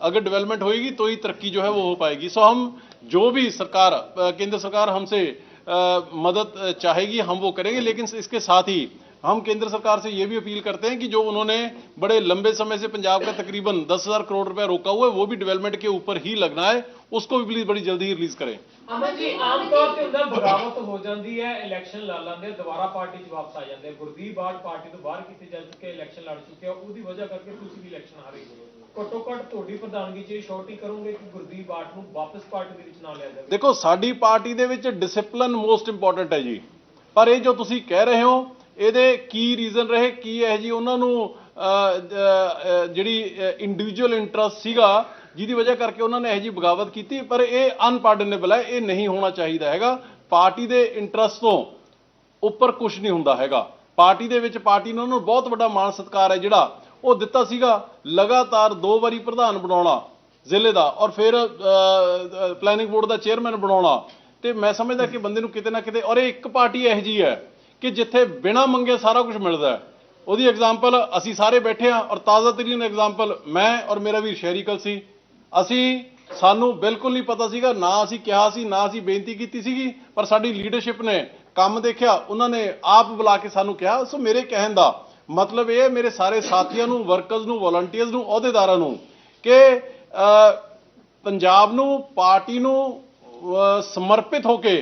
A: अगर डेवलपमेंट होएगी तो ही तरक्की जो है वो हो पाएगी। सो हम जो भी सरकार केंद्र सरकार हमसे मदद चाहेगी, हम वो करेंगे, लेकिन इसके साथ ही हम केंद्र सरकार से ये भी अपील करते हैं कि जो उन्होंने बड़े लंबे समय से पंजाब का तकरीबन दस हजार करोड़ रुपया रोका हुआ है वो भी डेवलपमेंट के ऊपर ही लगना है उसको भी प्लीज बड़ी जल्दी ही रिलीज करें
C: ਅਮਨ ਜੀ ਆਮ ਤੌਰ ਤੇ ਹੁੰਦਾ ਬਗਾਵਤ ਹੋ ਜਾਂਦੀ ਹੈ ਇਲੈਕਸ਼ਨ ਲੜ ਲੈਂਦੇ ਦੁਬਾਰਾ ਪਾਰਟੀ 'ਚ ਵਾਪਸ ਆ ਜਾਂਦੇ ਗੁਰਦੀਪ ਬਾੜ ਪਾਰਟੀ ਤੋਂ ਬਾਹਰ ਕੀਤੇ ਜਾ ਚੁੱਕੇ ਇਲੈਕਸ਼ਨ ਲੜ ਚੁੱਕੇ ਆ ਉਹਦੀ ਵਜ੍ਹਾ ਕਰਕੇ ਤੁਸੀਂ ਵੀ ਇਲੈਕਸ਼ਨ ਹਾਰੇ ਹੋ ਘੱਟੋ ਘੱਟ ਤੁਹਾਡੀ ਪ੍ਰਧਾਨਗੀ 'ਚ ਸ਼ੋਰਟੀ ਕਰੋਗੇ ਕਿ ਗੁਰਦੀਪ ਬਾੜ ਨੂੰ ਵਾਪਸ ਪਾਰਟੀ ਦੇ ਵਿੱਚ ਨਾ ਲਿਆ ਜਾਵੇ
A: ਦੇਖੋ ਸਾਡੀ ਪਾਰਟੀ ਦੇ ਵਿੱਚ ਡਿਸਪਲਿਨ ਮੋਸਟ ਇੰਪੋਰਟੈਂਟ ਹੈ ਜੀ ਪਰ ਇਹ ਜੋ ਤੁਸੀਂ ਕਹਿ ਰਹੇ ਹੋ ਇਹਦੇ ਕੀ ਰੀਜ਼ਨ ਰਹੇ, ਕੀ ਹੈ ਜੀ ਉਹਨਾਂ ਨੂੰ ਜਿਹੜੀ ਇੰਡੀਵਿਜੂਅਲ ਇੰਟਰਸਟ ਸੀਗਾ, ਜਿਹਦੀ ਵਜ੍ਹਾ ਕਰਕੇ ਉਹਨਾਂ ਨੇ ਇਹ ਜੀ ਬਗਾਵਤ ਕੀਤੀ, ਪਰ ਇਹ ਅਨਪਾਰਡਨੇਬਲ ਹੈ, ਇਹ ਨਹੀਂ ਹੋਣਾ ਚਾਹੀਦਾ ਹੈਗਾ। ਪਾਰਟੀ ਦੇ ਇੰਟਰਸਟ ਤੋਂ ਉੱਪਰ ਕੁਝ ਨਹੀਂ ਹੁੰਦਾ ਹੈਗਾ। ਪਾਰਟੀ ਦੇ ਵਿੱਚ ਪਾਰਟੀ ਨੇ ਉਹਨਾਂ ਨੂੰ ਬਹੁਤ ਵੱਡਾ ਮਾਣ ਸਤਿਕਾਰ ਹੈ, ਜਿਹੜਾ ਉਹ ਦਿੱਤਾ ਸੀਗਾ ਲਗਾਤਾਰ ਦੋ ਵਾਰੀ ਪ੍ਰਧਾਨ ਬਣਾਉਣਾ ਜ਼ਿਲ੍ਹੇ ਦਾ ਔਰ ਫਿਰ ਪਲੈਨਿੰਗ ਬੋਰਡ ਦਾ ਚੇਅਰਮੈਨ ਬਣਾਉਣਾ। ਤੇ ਮੈਂ ਸਮਝਦਾ ਕਿ ਬੰਦੇ ਨੂੰ ਕਿਤੇ ਨਾ ਕਿਤੇ, ਔਰ ਇਹ ਇੱਕ ਪਾਰਟੀ ਇਹੋ ਜੀ ਹੈ ਕਿ ਜਿੱਥੇ ਬਿਨਾਂ ਮੰਗੇ ਸਾਰਾ ਕੁਝ ਮਿਲਦਾ ਹੈ। ਉਹਦੀ ਐਗਜ਼ਾਮਪਲ ਅਸੀਂ ਸਾਰੇ ਬੈਠੇ ਹਾਂ ਔਰ ਤਾਜ਼ਾ ਤਰੀਨ ਐਗਜ਼ਾਮਪਲ ਮੈਂ ਔਰ ਮੇਰਾ ਵੀਰ ਸ਼ਹਿਰੀਕਲ ਸੀ। ਅਸੀਂ, ਸਾਨੂੰ ਬਿਲਕੁਲ ਨਹੀਂ ਪਤਾ ਸੀਗਾ, ਨਾ ਅਸੀਂ ਕਿਹਾ ਸੀ, ਨਾ ਅਸੀਂ ਬੇਨਤੀ ਕੀਤੀ ਸੀਗੀ, ਪਰ ਸਾਡੀ ਲੀਡਰਸ਼ਿਪ ਨੇ ਕੰਮ ਦੇਖਿਆ, ਉਹਨਾਂ ਨੇ ਆਪ ਬੁਲਾ ਕੇ ਸਾਨੂੰ ਕਿਹਾ, ਸੋ ਮੇਰੇ ਕਹਿਣ ਦਾ ਮਤਲਬ ਇਹ ਹੈ, ਮੇਰੇ ਸਾਰੇ ਸਾਥੀਆਂ ਨੂੰ ਵਰਕਰਸ ਨੂੰ ਵਲੰਟੀਅਰਸ ਨੂੰ, ਅਹੁਦੇਦਾਰਾਂ ਨੂੰ ਕਿ ਪੰਜਾਬ ਨੂੰ, ਪਾਰਟੀ ਨੂੰ ਸਮਰਪਿਤ ਹੋ ਕੇ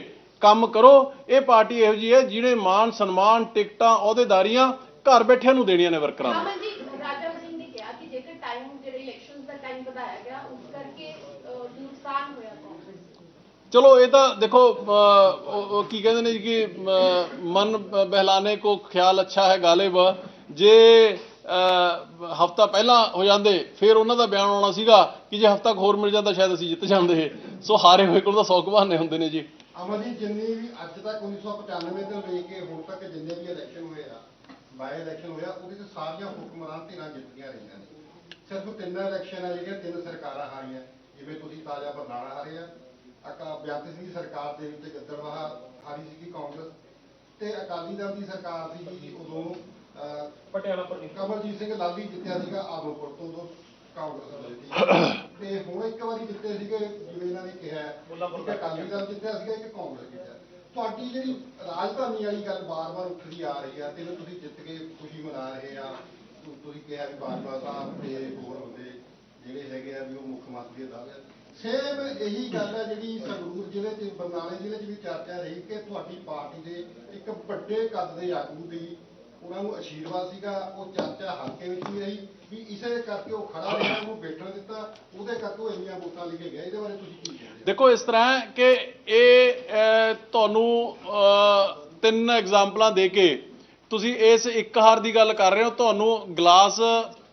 A: ਕੰਮ ਕਰੋ। ਇਹ ਪਾਰਟੀ ਇਹੋ ਜੀ ਹੈ ਜਿਹਨੇ ਮਾਨ ਸਨਮਾਨ ਟਿਕਟਾਂ ਅਹੁਦੇਦਾਰੀਆਂ ਘਰ ਬੈਠਿਆਂ ਨੂੰ ਦੇਣੀਆਂ ਨੇ ਵਰਕਰਾਂ ਨੂੰ
G: ਅਮਨ ਜੀ ਰਾਜਾ ਸਿੰਘ ਨੇ ਕਿਹਾ ਕਿ ਜੇਕਰ ਟਾਈਮ ਜਿਹੜੇ ਇਲੈਕਸ਼ਨਸ ਦਾ ਟਾਈਮ ਵਧਾਇਆ ਗਿਆ ਉਸ ਕਰਕੇ ਅਹ, ਨੁਕਸਾਨ ਹੋਇਆ ਕਾਂਗਰਸ ਨੂੰ।
A: ਚਲੋ ਇਹ ਤਾਂ ਦੇਖੋ ਕੀ ਕਹਿੰਦੇ ਨੇ ਜੀ ਕਿ ਮਨ ਬਹਿਲਾਨੇ ਕੋ ਖਿਆਲ ਅੱਛਾ ਹੈ ਗਾਲਿਬ। ਜੇ ਹਫਤਾ ਪਹਿਲਾਂ ਹੋ ਜਾਂਦੇ ਫਿਰ ਉਹਨਾਂ ਦਾ ਬਿਆਨ ਆਉਣਾ ਸੀਗਾ ਕਿ ਜੇ ਹਫਤਾ ਹੋਰ ਮਿਲ ਜਾਂਦਾ ਸ਼ਾਇਦ ਅਸੀਂ ਜਿੱਤ ਜਾਂਦੇ। ਸੋ ਹਾਰੇ ਹੋਏ ਕੋਲ ਤਾਂ 100 ਬਹਾਨੇ ਹੁੰਦੇ ਨੇ ਜੀ।
H: ਅਮਰ ਜੀ ਜਿੰਨੀ ਵੀ ਅੱਜ ਤੱਕ 1995 ਤੋਂ ਲੈ ਕੇ ਹੁਣ ਤੱਕ ਜਿੰਨੇ ਵੀ ਇਲੈਕਸ਼ਨ ਹੋਏ ਆ ਬਾਈ ਇਲੈਕਸ਼ਨ ਹੋਇਆ ਉਹਦੇ ਚ ਸਾਰੀਆਂ ਹੁਕਮਰਾਨ ਧਿਰਾਂ ਜਿੱਤੀਆਂ ਰਹੀਆਂ ਨੇ। ਸਿਰਫ ਤਿੰਨ ਇਲੈਕਸ਼ਨ ਆ ਜਿਹੜੀਆਂ ਤਿੰਨ ਸਰਕਾਰਾਂ ਹਾਰੀਆਂ। ਜਿਵੇਂ ਤੁਸੀਂ ਤਾਜ਼ਾ ਬਰਨਾਲਾ ਹਾਰੇ ਆ ਅਕਾ ਬਿਆੰਤੀ ਸਿੰਘ ਦੀ ਸਰਕਾਰ ਦੇ ਵਿੱਚ ਗਿੱਦੜਵਾਹ ਹਾਰੀ ਸੀਗੀ ਕਾਂਗਰਸ ਤੇ ਅਕਾਲੀ ਦਲ ਦੀ ਸਰਕਾਰ ਸੀਗੀ ਉਦੋਂ
C: ਪਟਿਆਲਾ ਪਰ
H: ਕਮਲਜੀਤ ਸਿੰਘ ਲਾਲੀ ਜਿੱਤਿਆ ਸੀਗਾ ਆਦਮਪੁਰ ਤੋਂ ਉਦੋਂ। ਕਾਂਗਰਸ ਤੇ ਹੁਣ ਇੱਕ ਵਾਰੀ ਜਿੱਤੇ ਸੀਗੇ ਜਿਵੇਂ ਇਹਨਾਂ ਨੇ ਕਿਹਾ ਇੱਕ ਅਕਾਲੀ ਦਲ ਜਿੱਤਿਆ ਸੀਗਾ ਇੱਕ ਕਾਂਗਰਸ ਜਿੱਤਿਆ। ਤੁਹਾਡੀ ਜਿਹੜੀ ਰਾਜਧਾਨੀ ਵਾਲੀ ਗੱਲ ਬਾਰ-ਬਾਰ ਉੱਠਦੀ ਆ ਰਹੀ ਆ ਤੇ ਤੁਸੀਂ ਜਿੱਤ ਕੇ ਖੁਸ਼ੀ ਮਨਾ ਰਹੇ ਆ ਤੁਸੀਂ ਕਿਹਾ ਵੀ ਬਾਜਵਾ ਸਾਹਿਬ ਤੇ ਹੋਰ ਹੁੰਦੇ ਜਿਹੜੇ ਹੈਗੇ ਆ ਵੀ ਉਹ ਮੁੱਖ ਮੰਤਰੀ ਦਾ ਦਾਅਵਾ ਸੇਮ ਇਹੀ ਗੱਲ ਹੈ ਜਿਹੜੀ ਸੰਗਰੂਰ ਜ਼ਿਲ੍ਹੇ ਤੇ ਬਰਨਾਲੇ ਜ਼ਿਲ੍ਹੇ 'ਚ ਵੀ ਚਰਚਾ ਰਹੀ ਕਿ ਤੁਹਾਡੀ ਪਾਰਟੀ ਦੇ ਇੱਕ ਵੱਡੇ ਕੱਦ ਦੇ ਆਗੂ ਦੀ ਉਹਨਾਂ ਨੂੰ ਆਸ਼ੀਰਵਾਦ ਸੀਗਾ, ਉਹ ਚਰਚਾ ਹਲਕੇ ਵਿੱਚ ਵੀ ਰਹੀ, ਵੀ ਇਸੇ ਕਰਕੇ ਉਹ ਖੜਾ ਰਿਹਾ ਉਹਨੂੰ ਬੈਠਣ ਦਿੱਤਾ, ਉਹਦੇ ਕਰਕੇ ਉਹ ਇੰਨੀਆਂ ਵੋਟਾਂ ਲੈ ਕੇ ਗਿਆ ਇਹਦੇ ਬਾਰੇ ਤੁਸੀਂ ਕੀ ਕਹਿੰਦੇ
A: ਦੇਖੋ, ਇਸ ਤਰ੍ਹਾਂ ਕਿ ਇਹ ਤੁਹਾਨੂੰ ਤਿੰਨ ਐਗਜ਼ਾਮਪਲਾਂ ਦੇ ਕੇ ਤੁਸੀਂ ਇਸ ਇੱਕ ਹਾਰ ਦੀ ਗੱਲ ਕਰ ਰਹੇ ਹੋ। ਤੁਹਾਨੂੰ ਗਲਾਸ,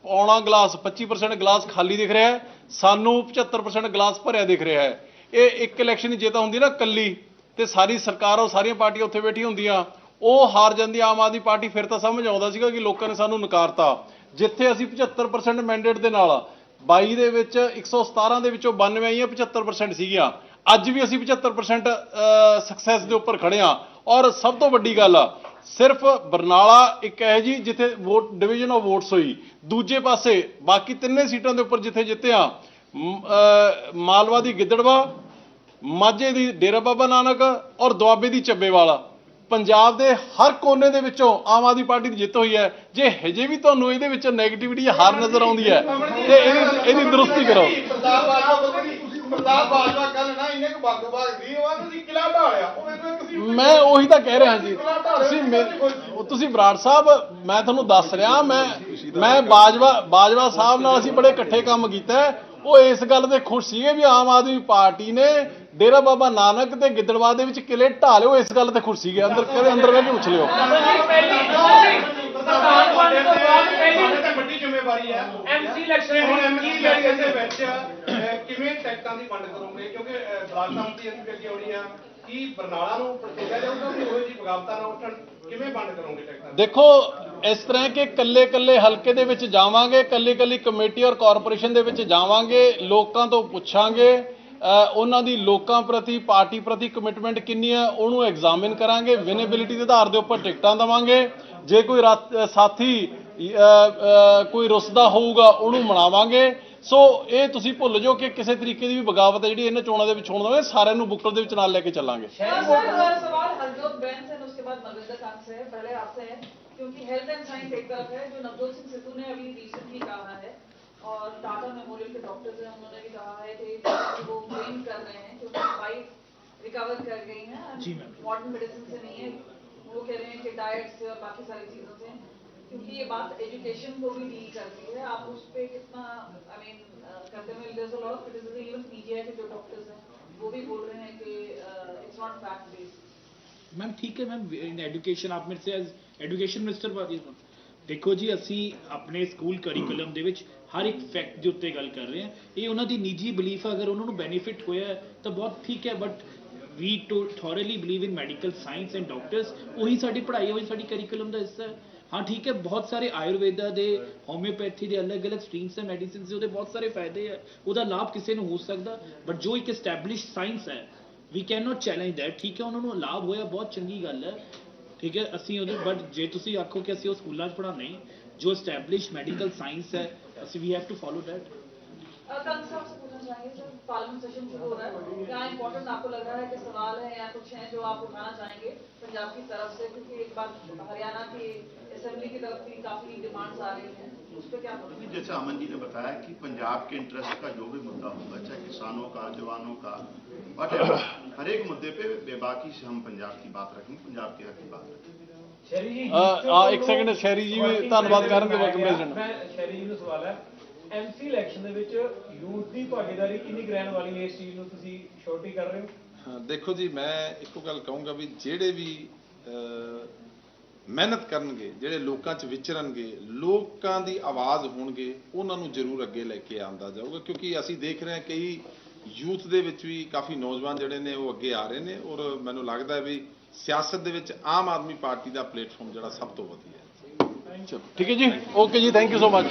A: ਪੌਣਾ ਗਲਾਸ 25% ਗਲਾਸ ਖਾਲੀ ਦਿਖ ਰਿਹਾ ਹੈ, ਸਾਨੂੰ 75% ਗਲਾਸ ਭਰਿਆ ਦਿਖ ਰਿਹਾ ਹੈ। ਇਹ ਇੱਕ ਇਲੈਕਸ਼ਨ ਜੇ ਤਾਂ ਹੁੰਦੀ ਨਾ, ਕੱਲੀ, ਤੇ ਸਾਰੀ ਸਰਕਾਰ ਉਹ ਸਾਰੀਆਂ ਪਾਰਟੀਆਂ ਉੱਥੇ ਬੈਠੀ ਹੁੰਦੀਆਂ। ਉਹ ਹਾਰ ਜਾਂਦੀ ਆਮ ਆਦਮੀ ਪਾਰਟੀ ਫਿਰ ਤਾਂ ਸਮਝ ਆਉਂਦਾ ਸੀਗਾ ਕਿ ਲੋਕਾਂ ਨੇ ਸਾਨੂੰ ਨਕਾਰਤਾ। ਜਿੱਥੇ ਅਸੀਂ 75% ਮੈਂਡੇਟ ਦੇ ਨਾਲ 22 ਦੇ ਵਿੱਚ 117 ਦੇ ਵਿੱਚੋਂ 92 ਆਈਆਂ 75% ਸੀਗੀਆਂ। ਅੱਜ ਵੀ ਅਸੀਂ 75% ਸਕਸੈਸ ਦੇ ਉੱਪਰ ਖੜੇ ਆ ਔਰ ਸਭ ਤੋਂ ਵੱਡੀ ਗੱਲ ਆ ਸਿਰਫ ਬਰਨਾਲਾ ਇੱਕ ਹੈ ਜੀ ਜਿੱਥੇ ਵੋਟ ਡਿਵੀਜ਼ਨ ਆਫ ਵੋਟਸ ਹੋਈ। ਦੂਜੇ ਪਾਸੇ ਬਾਕੀ ਤਿੰਨੇ ਸੀਟਾਂ ਦੇ ਉੱਪਰ ਜਿੱਥੇ ਜਿੱਤੇ ਆ ਮਾਲਵਾ ਦੀ ਗਿੱਦੜਵਾ, ਮਾਝੇ ਦੀ ਡੇਰਾ ਬਾਬਾ ਨਾਨਕ ਔਰ ਦੁਆਬੇ ਦੀ ਚੱਬੇਵਾਲਾ। ਪੰਜਾਬ ਦੇ ਹਰ ਕੋਨੇ ਦੇ ਵਿੱਚੋਂ ਆਮ ਆਦਮੀ ਪਾਰਟੀ ਦੀ ਜਿੱਤ ਹੋਈ ਹੈ। ਜੇ ਹਜੇ ਵੀ ਤੁਹਾਨੂੰ ਇਹਦੇ ਵਿੱਚ 네ਗੇਟਿਵਿਟੀ ਹਾਰ ਨਜ਼ਰ ਆਉਂਦੀ ਹੈ ਤੇ ਇਹਦੀ ਇਹਦੀ ਦਰੁਸਤੀ ਕਰੋ। ਮੈਂ ਉਹੀ ਤਾਂ ਕਹਿ ਰਿਹਾ ਜੀ। ਤੁਸੀਂ ਤੁਸੀਂ ਬਰਾੜ ਸਾਹਿਬ ਮੈਂ ਤੁਹਾਨੂੰ ਦੱਸ ਰਿਹਾ ਮੈਂ ਮੈਂ ਬਾਜਵਾ ਬਾਜਵਾ ਸਾਹਿਬ ਨਾਲ ਅਸੀਂ ਬੜੇ ਇਕੱਠੇ ਕੰਮ ਕੀਤਾ। ਉਹ ਇਸ ਗੱਲ ਤੇ ਖੁਸ਼ ਸੀਗੇ ਵੀ ਆਮ ਆਦਮੀ ਪਾਰਟੀ ਨੇ ਡੇਰਾ ਬਾਬਾ ਨਾਨਕ ਤੇ ਗਿੱਦੜਵਾ ਦੇ ਵਿੱਚ ਕਿਲੇ ਢਾ ਲਿਓ ਇਸ ਗੱਲ ਤੇ ਖੁਸ਼ ਸੀਗੇ। ਅੰਦਰ ਕਦੇ ਅੰਦਰ ਬਹਿ ਕੇ ਪੁੱਛ ਲਿਓ।
C: ਪ੍ਰਧਾਨ ਬਣਨ ਤੋਂ ਬਾਅਦ ਪਹਿਲੀ
D: ਸਾਡੇ ਤੇ ਵੱਡੀ ਜ਼ਿੰਮੇਵਾਰੀ ਹੈ
C: MC ਇਲੈਕਸ਼ਨ
D: ਤੇ ਹੁਣ
C: ਦੀ
D: ਐਮਸੀ
C: ਕੀ
D: ਇਲੈਕਸ਼ਨ ਦੇ ਵਿੱਚ ਅਹ, ਕਿਵੇਂ ਟਿਕਟਾਂ ਦੀ ਵੰਡ ਕਰੋਗੇ? ਕਿਉਂਕਿ ਅਹ, ਬਲਾਕ ਸੰਮਤੀ ਅਸੀਂ ਅੱਗੇ ਆਉਣੀ ਆ। ਕੀ ਬਰਨਾਲਾ ਨੂੰ ਪ੍ਰਤੀਗਾ ਜਾਊਗਾ ਕਿ ਉਹੋ ਜੀ ਬਗਾਵਤਾਂ ਨਾ ਉੱਠਣ? ਕਿਵੇਂ ਵੰਡ ਕਰੋਗੇ ਟਿਕਟਾਂ?
A: ਦੇਖੋ, ਇਸ ਤਰ੍ਹਾਂ ਕਿ ਕੱਲੇ ਕੱਲੇ ਹਲਕੇ ਦੇ ਵਿੱਚ ਜਾਵਾਂਗੇ ਕੱਲੀ ਕੱਲੀ ਕਮੇਟੀ ਔਰ ਕਾਰਪੋਰੇਸ਼ਨ ਦੇ ਵਿੱਚ ਜਾਵਾਂਗੇ, ਲੋਕਾਂ ਤੋਂ ਪੁੱਛਾਂਗੇ ਉਹਨਾਂ ਦੀ ਲੋਕਾਂ ਪ੍ਰਤੀ, ਪਾਰਟੀ ਪ੍ਰਤੀ ਕਮਿਟਮੈਂਟ ਕਿੰਨੀ ਹੈ, ਉਹਨੂੰ ਐਗਜ਼ਾਮਿਨ ਕਰਾਂਗੇ, ਵਿਨੇਬਿਲਿਟੀ ਦੇ ਆਧਾਰ ਦੇ ਉੱਪਰ ਟਿਕਟਾਂ ਦਵਾਂਗੇ। ਜੇ ਕੋਈ ਰਾਤ- ਸਾਥੀ ਕੋਈ ਰੁੱਸਦਾ ਹੋਊਗਾ, ਉਹਨੂੰ ਮਨਾਵਾਂਗੇ। ਸੋ ਇਹ ਤੁਸੀਂ ਭੁੱਲ ਜਾਓ ਕਿ ਕਿਸੇ ਤਰੀਕੇ ਦੀ ਵੀ ਬਗਾਵਤ ਹੈ ਜਿਹੜੀ ਇਹਨਾਂ ਚੋਣਾਂ ਦੇ ਵਿੱਚ ਹੋਣ ਦਵਾਂਗੇ ਸਾਰਿਆਂ ਨੂੰ ਬੁੱਕਲ ਦੇ ਵਿੱਚ ਨਾਲ ਲੈ ਕੇ ਚੱਲਾਂਗੇ
B: हाँ, सर अ, सवाल हरजोत बहन से और उसके बाद मविंदर खान से है पहले आपसे है क्योंकि हेल्थ एंड साइंस एक तरफ है जो नवजोत सिंह सिद्धू ने अभी रिसेंटली कहा है और टाटा मेमोरियल के डॉक्टर्स हैं उन्होंने भी कहा है कि वो ब्लेम कर रहे हैं क्योंकि वाइफ रिकवर कर गई हैं मॉडर्न मेडिसिन से नहीं है वो कह रहे हैं कि डाइट से और बाकी सारी चीजों से क्योंकि ये बात एजुकेशन को भी डील करती है आप उस पे कितना आई मीन करते हुए there's a lot of criticism even PGI के जो डॉक्टर्स हैं वो भी बोल रहे हैं कि it's not fact based
I: ma'am ਠੀਕ ਹੈ ਮੈਮ ਇਨ ਐਜੂਕੇਸ਼ਨ ਆਪ ਮੇਰੇ ਸੇ ਐਜ਼ ਐਜੂਕੇਸ਼ਨ ਮਿਨਿਸਟਰ ਬਾਤ ਇਹ ਦੇਖੋ ਜੀ ਅਸੀਂ ਆਪਣੇ ਸਕੂਲ ਕਰਿਕੂਲਮ ਦੇ ਵਿੱਚ ਹਰ ਇੱਕ ਫੈਕਟ ਦੇ ਉੱਤੇ ਗੱਲ ਕਰ ਰਹੇ ਹਾਂ ਇਹ ਉਹਨਾਂ ਦੀ ਨਿੱਜੀ ਬਲੀਫ ਹੈ ਅਗਰ ਉਹਨਾਂ ਨੂੰ ਬੈਨੀਫਿਟ ਹੋਇਆ ਹੈ ਤਾਂ ਬਹੁਤ ਠੀਕ ਹੈ but we too thoroughly believe in medical science and doctors ਉਹੀ ਸਾਡੀ ਪੜ੍ਹਾਈ ਉਹੀ ਸਾਡੀ ਕਰਿਕੂਲਮ ਦਾ ਹਿੱਸਾ ਹੈ ਹਾਂ, ਠੀਕ ਹੈ, ਬਹੁਤ ਸਾਰੇ ਆਯੁਰਵੇਦਾ ਦੇ ਹੋਮਿਓਪੈਥੀ ਦੇ ਅਲੱਗ-ਅਲੱਗ ਸਟ੍ਰੀਮਸ ਐਂਡ ਮੈਡੀਸਿਨਸ ਦੇ, ਉਹਦੇ ਬਹੁਤ ਸਾਰੇ ਫਾਇਦੇ ਹੈ। ਉਹਦਾ ਲਾਭ ਕਿਸੇ ਨੂੰ ਹੋ ਸਕਦਾ ਬਟ ਜੋ ਇੱਕ ਐਸਟੈਬਲਿਸ਼ ਸਾਇੰਸ ਹੈ we can not challenge that ਠੀਕ ਹੈ, ਉਹਨਾਂ ਨੂੰ ਲਾਭ ਹੋਇਆ, ਬਹੁਤ ਚੰਗੀ ਗੱਲ ਹੈ। ਠੀਕ ਹੈ, ਅਸੀਂ ਉਹਦੇ ਬਟ ਜੇ ਤੁਸੀਂ ਆਖੋ ਕਿ ਅਸੀਂ ਉਹ ਸਕੂਲਾਂ 'ਚ ਪੜ੍ਹਾ ਨਹੀਂ ਜੋ ਐਸਟੈਬਲਿਸ਼ ਮੈਡੀਕਲ ਸਾਇੰਸ ਹੈ, ਅਸੀਂ we have to follow that
B: Kang साहब से पूछना चाहेंगे सर पार्लियामेंट सेशन शुरू हो रहा है क्या इंपॉर्टेंट आपको लग रहा है कि सवाल है या कुछ है जो आप उठाना चाहेंगे पंजाब की तरफ से क्योंकि एक बार हरियाणा की असेंबली की तरफ भी काफी डिमांड्स आ रही हैं उस पर क्या बोलेंगे
J: जैसे अमन जी ने बताया कि पंजाब के इंटरेस्ट का जो भी मुद्दा होगा चाहे किसानों का जवानों का बट हर एक मुद्दे पे बेबाकी से हम पंजाब की बात रखेंगे पंजाब के हक की बात रखेंगे
C: ਸ਼ੈਰੀ ਜੀ
A: ਅ, ਆ, ਇੱਕ second, ਸ਼ੈਰੀ ਜੀ ਵੀ ਧੰਨਵਾਦ ਕਰਨਗੇ welcome president।
C: ਮੈਂ ਸ਼ੈਰੀ ਜੀ ਨੂੰ ਸਵਾਲ ਹੈ ਐਮਸੀ ਇਲੈਕਸ਼ਨ ਦੇ ਵਿੱਚ ਯੂਥ ਦੀ ਭਾਗੀਦਾਰੀ ਕਿੰਨੀ ਕੁ ਰਹਿਣ ਵਾਲੀ ਹੈ ਇਸ ਚੀਜ਼ ਨੂੰ ਤੁਸੀਂ ਸ਼ੋਰਟੀ ਕਰ ਰਹੇ ਹੋ?
K: ਹਾਂ, ਦੇਖੋ ਜੀ ਮੈਂ ਇੱਕੋ ਗੱਲ ਕਹੂੰਗਾ ਵੀ ਜਿਹੜੇ ਵੀ ਮਿਹਨਤ ਕਰਨਗੇ ਜਿਹੜੇ ਲੋਕਾਂ 'ਚ ਵਿਚਰਨਗੇ ਲੋਕਾਂ ਦੀ ਆਵਾਜ਼ ਹੋਣਗੇ ਉਹਨਾਂ ਨੂੰ ਜ਼ਰੂਰ ਅੱਗੇ ਲੈ ਕੇ ਆਂਦਾ ਜਾਊਗਾ ਕਿਉਂਕਿ ਅਸੀਂ ਦੇਖ ਰਹੇ ਹਾਂ ਕਈ ਯੂਥ ਦੇ ਵਿੱਚ ਵੀ ਕਾਫੀ ਨੌਜਵਾਨ ਜਿਹੜੇ ਨੇ ਉਹ ਅੱਗੇ ਆ ਰਹੇ ਨੇ ਔਰ ਮੈਨੂੰ ਲੱਗਦਾ ਹੈ ਵੀ ਸਿਆਸਤ ਦੇ ਵਿੱਚ ਆਮ ਆਦਮੀ ਪਾਰਟੀ ਦਾ ਪਲੇਟਫਾਰਮ ਜਿਹੜਾ ਸਭ ਤੋਂ ਵਧੀਆ ਹੈ।
A: ਚਲੋ ਠੀਕ ਹੈ ਜੀ ਓਕੇ ਜੀ ਥੈਂਕ ਯੂ ਸੋ ਮਚ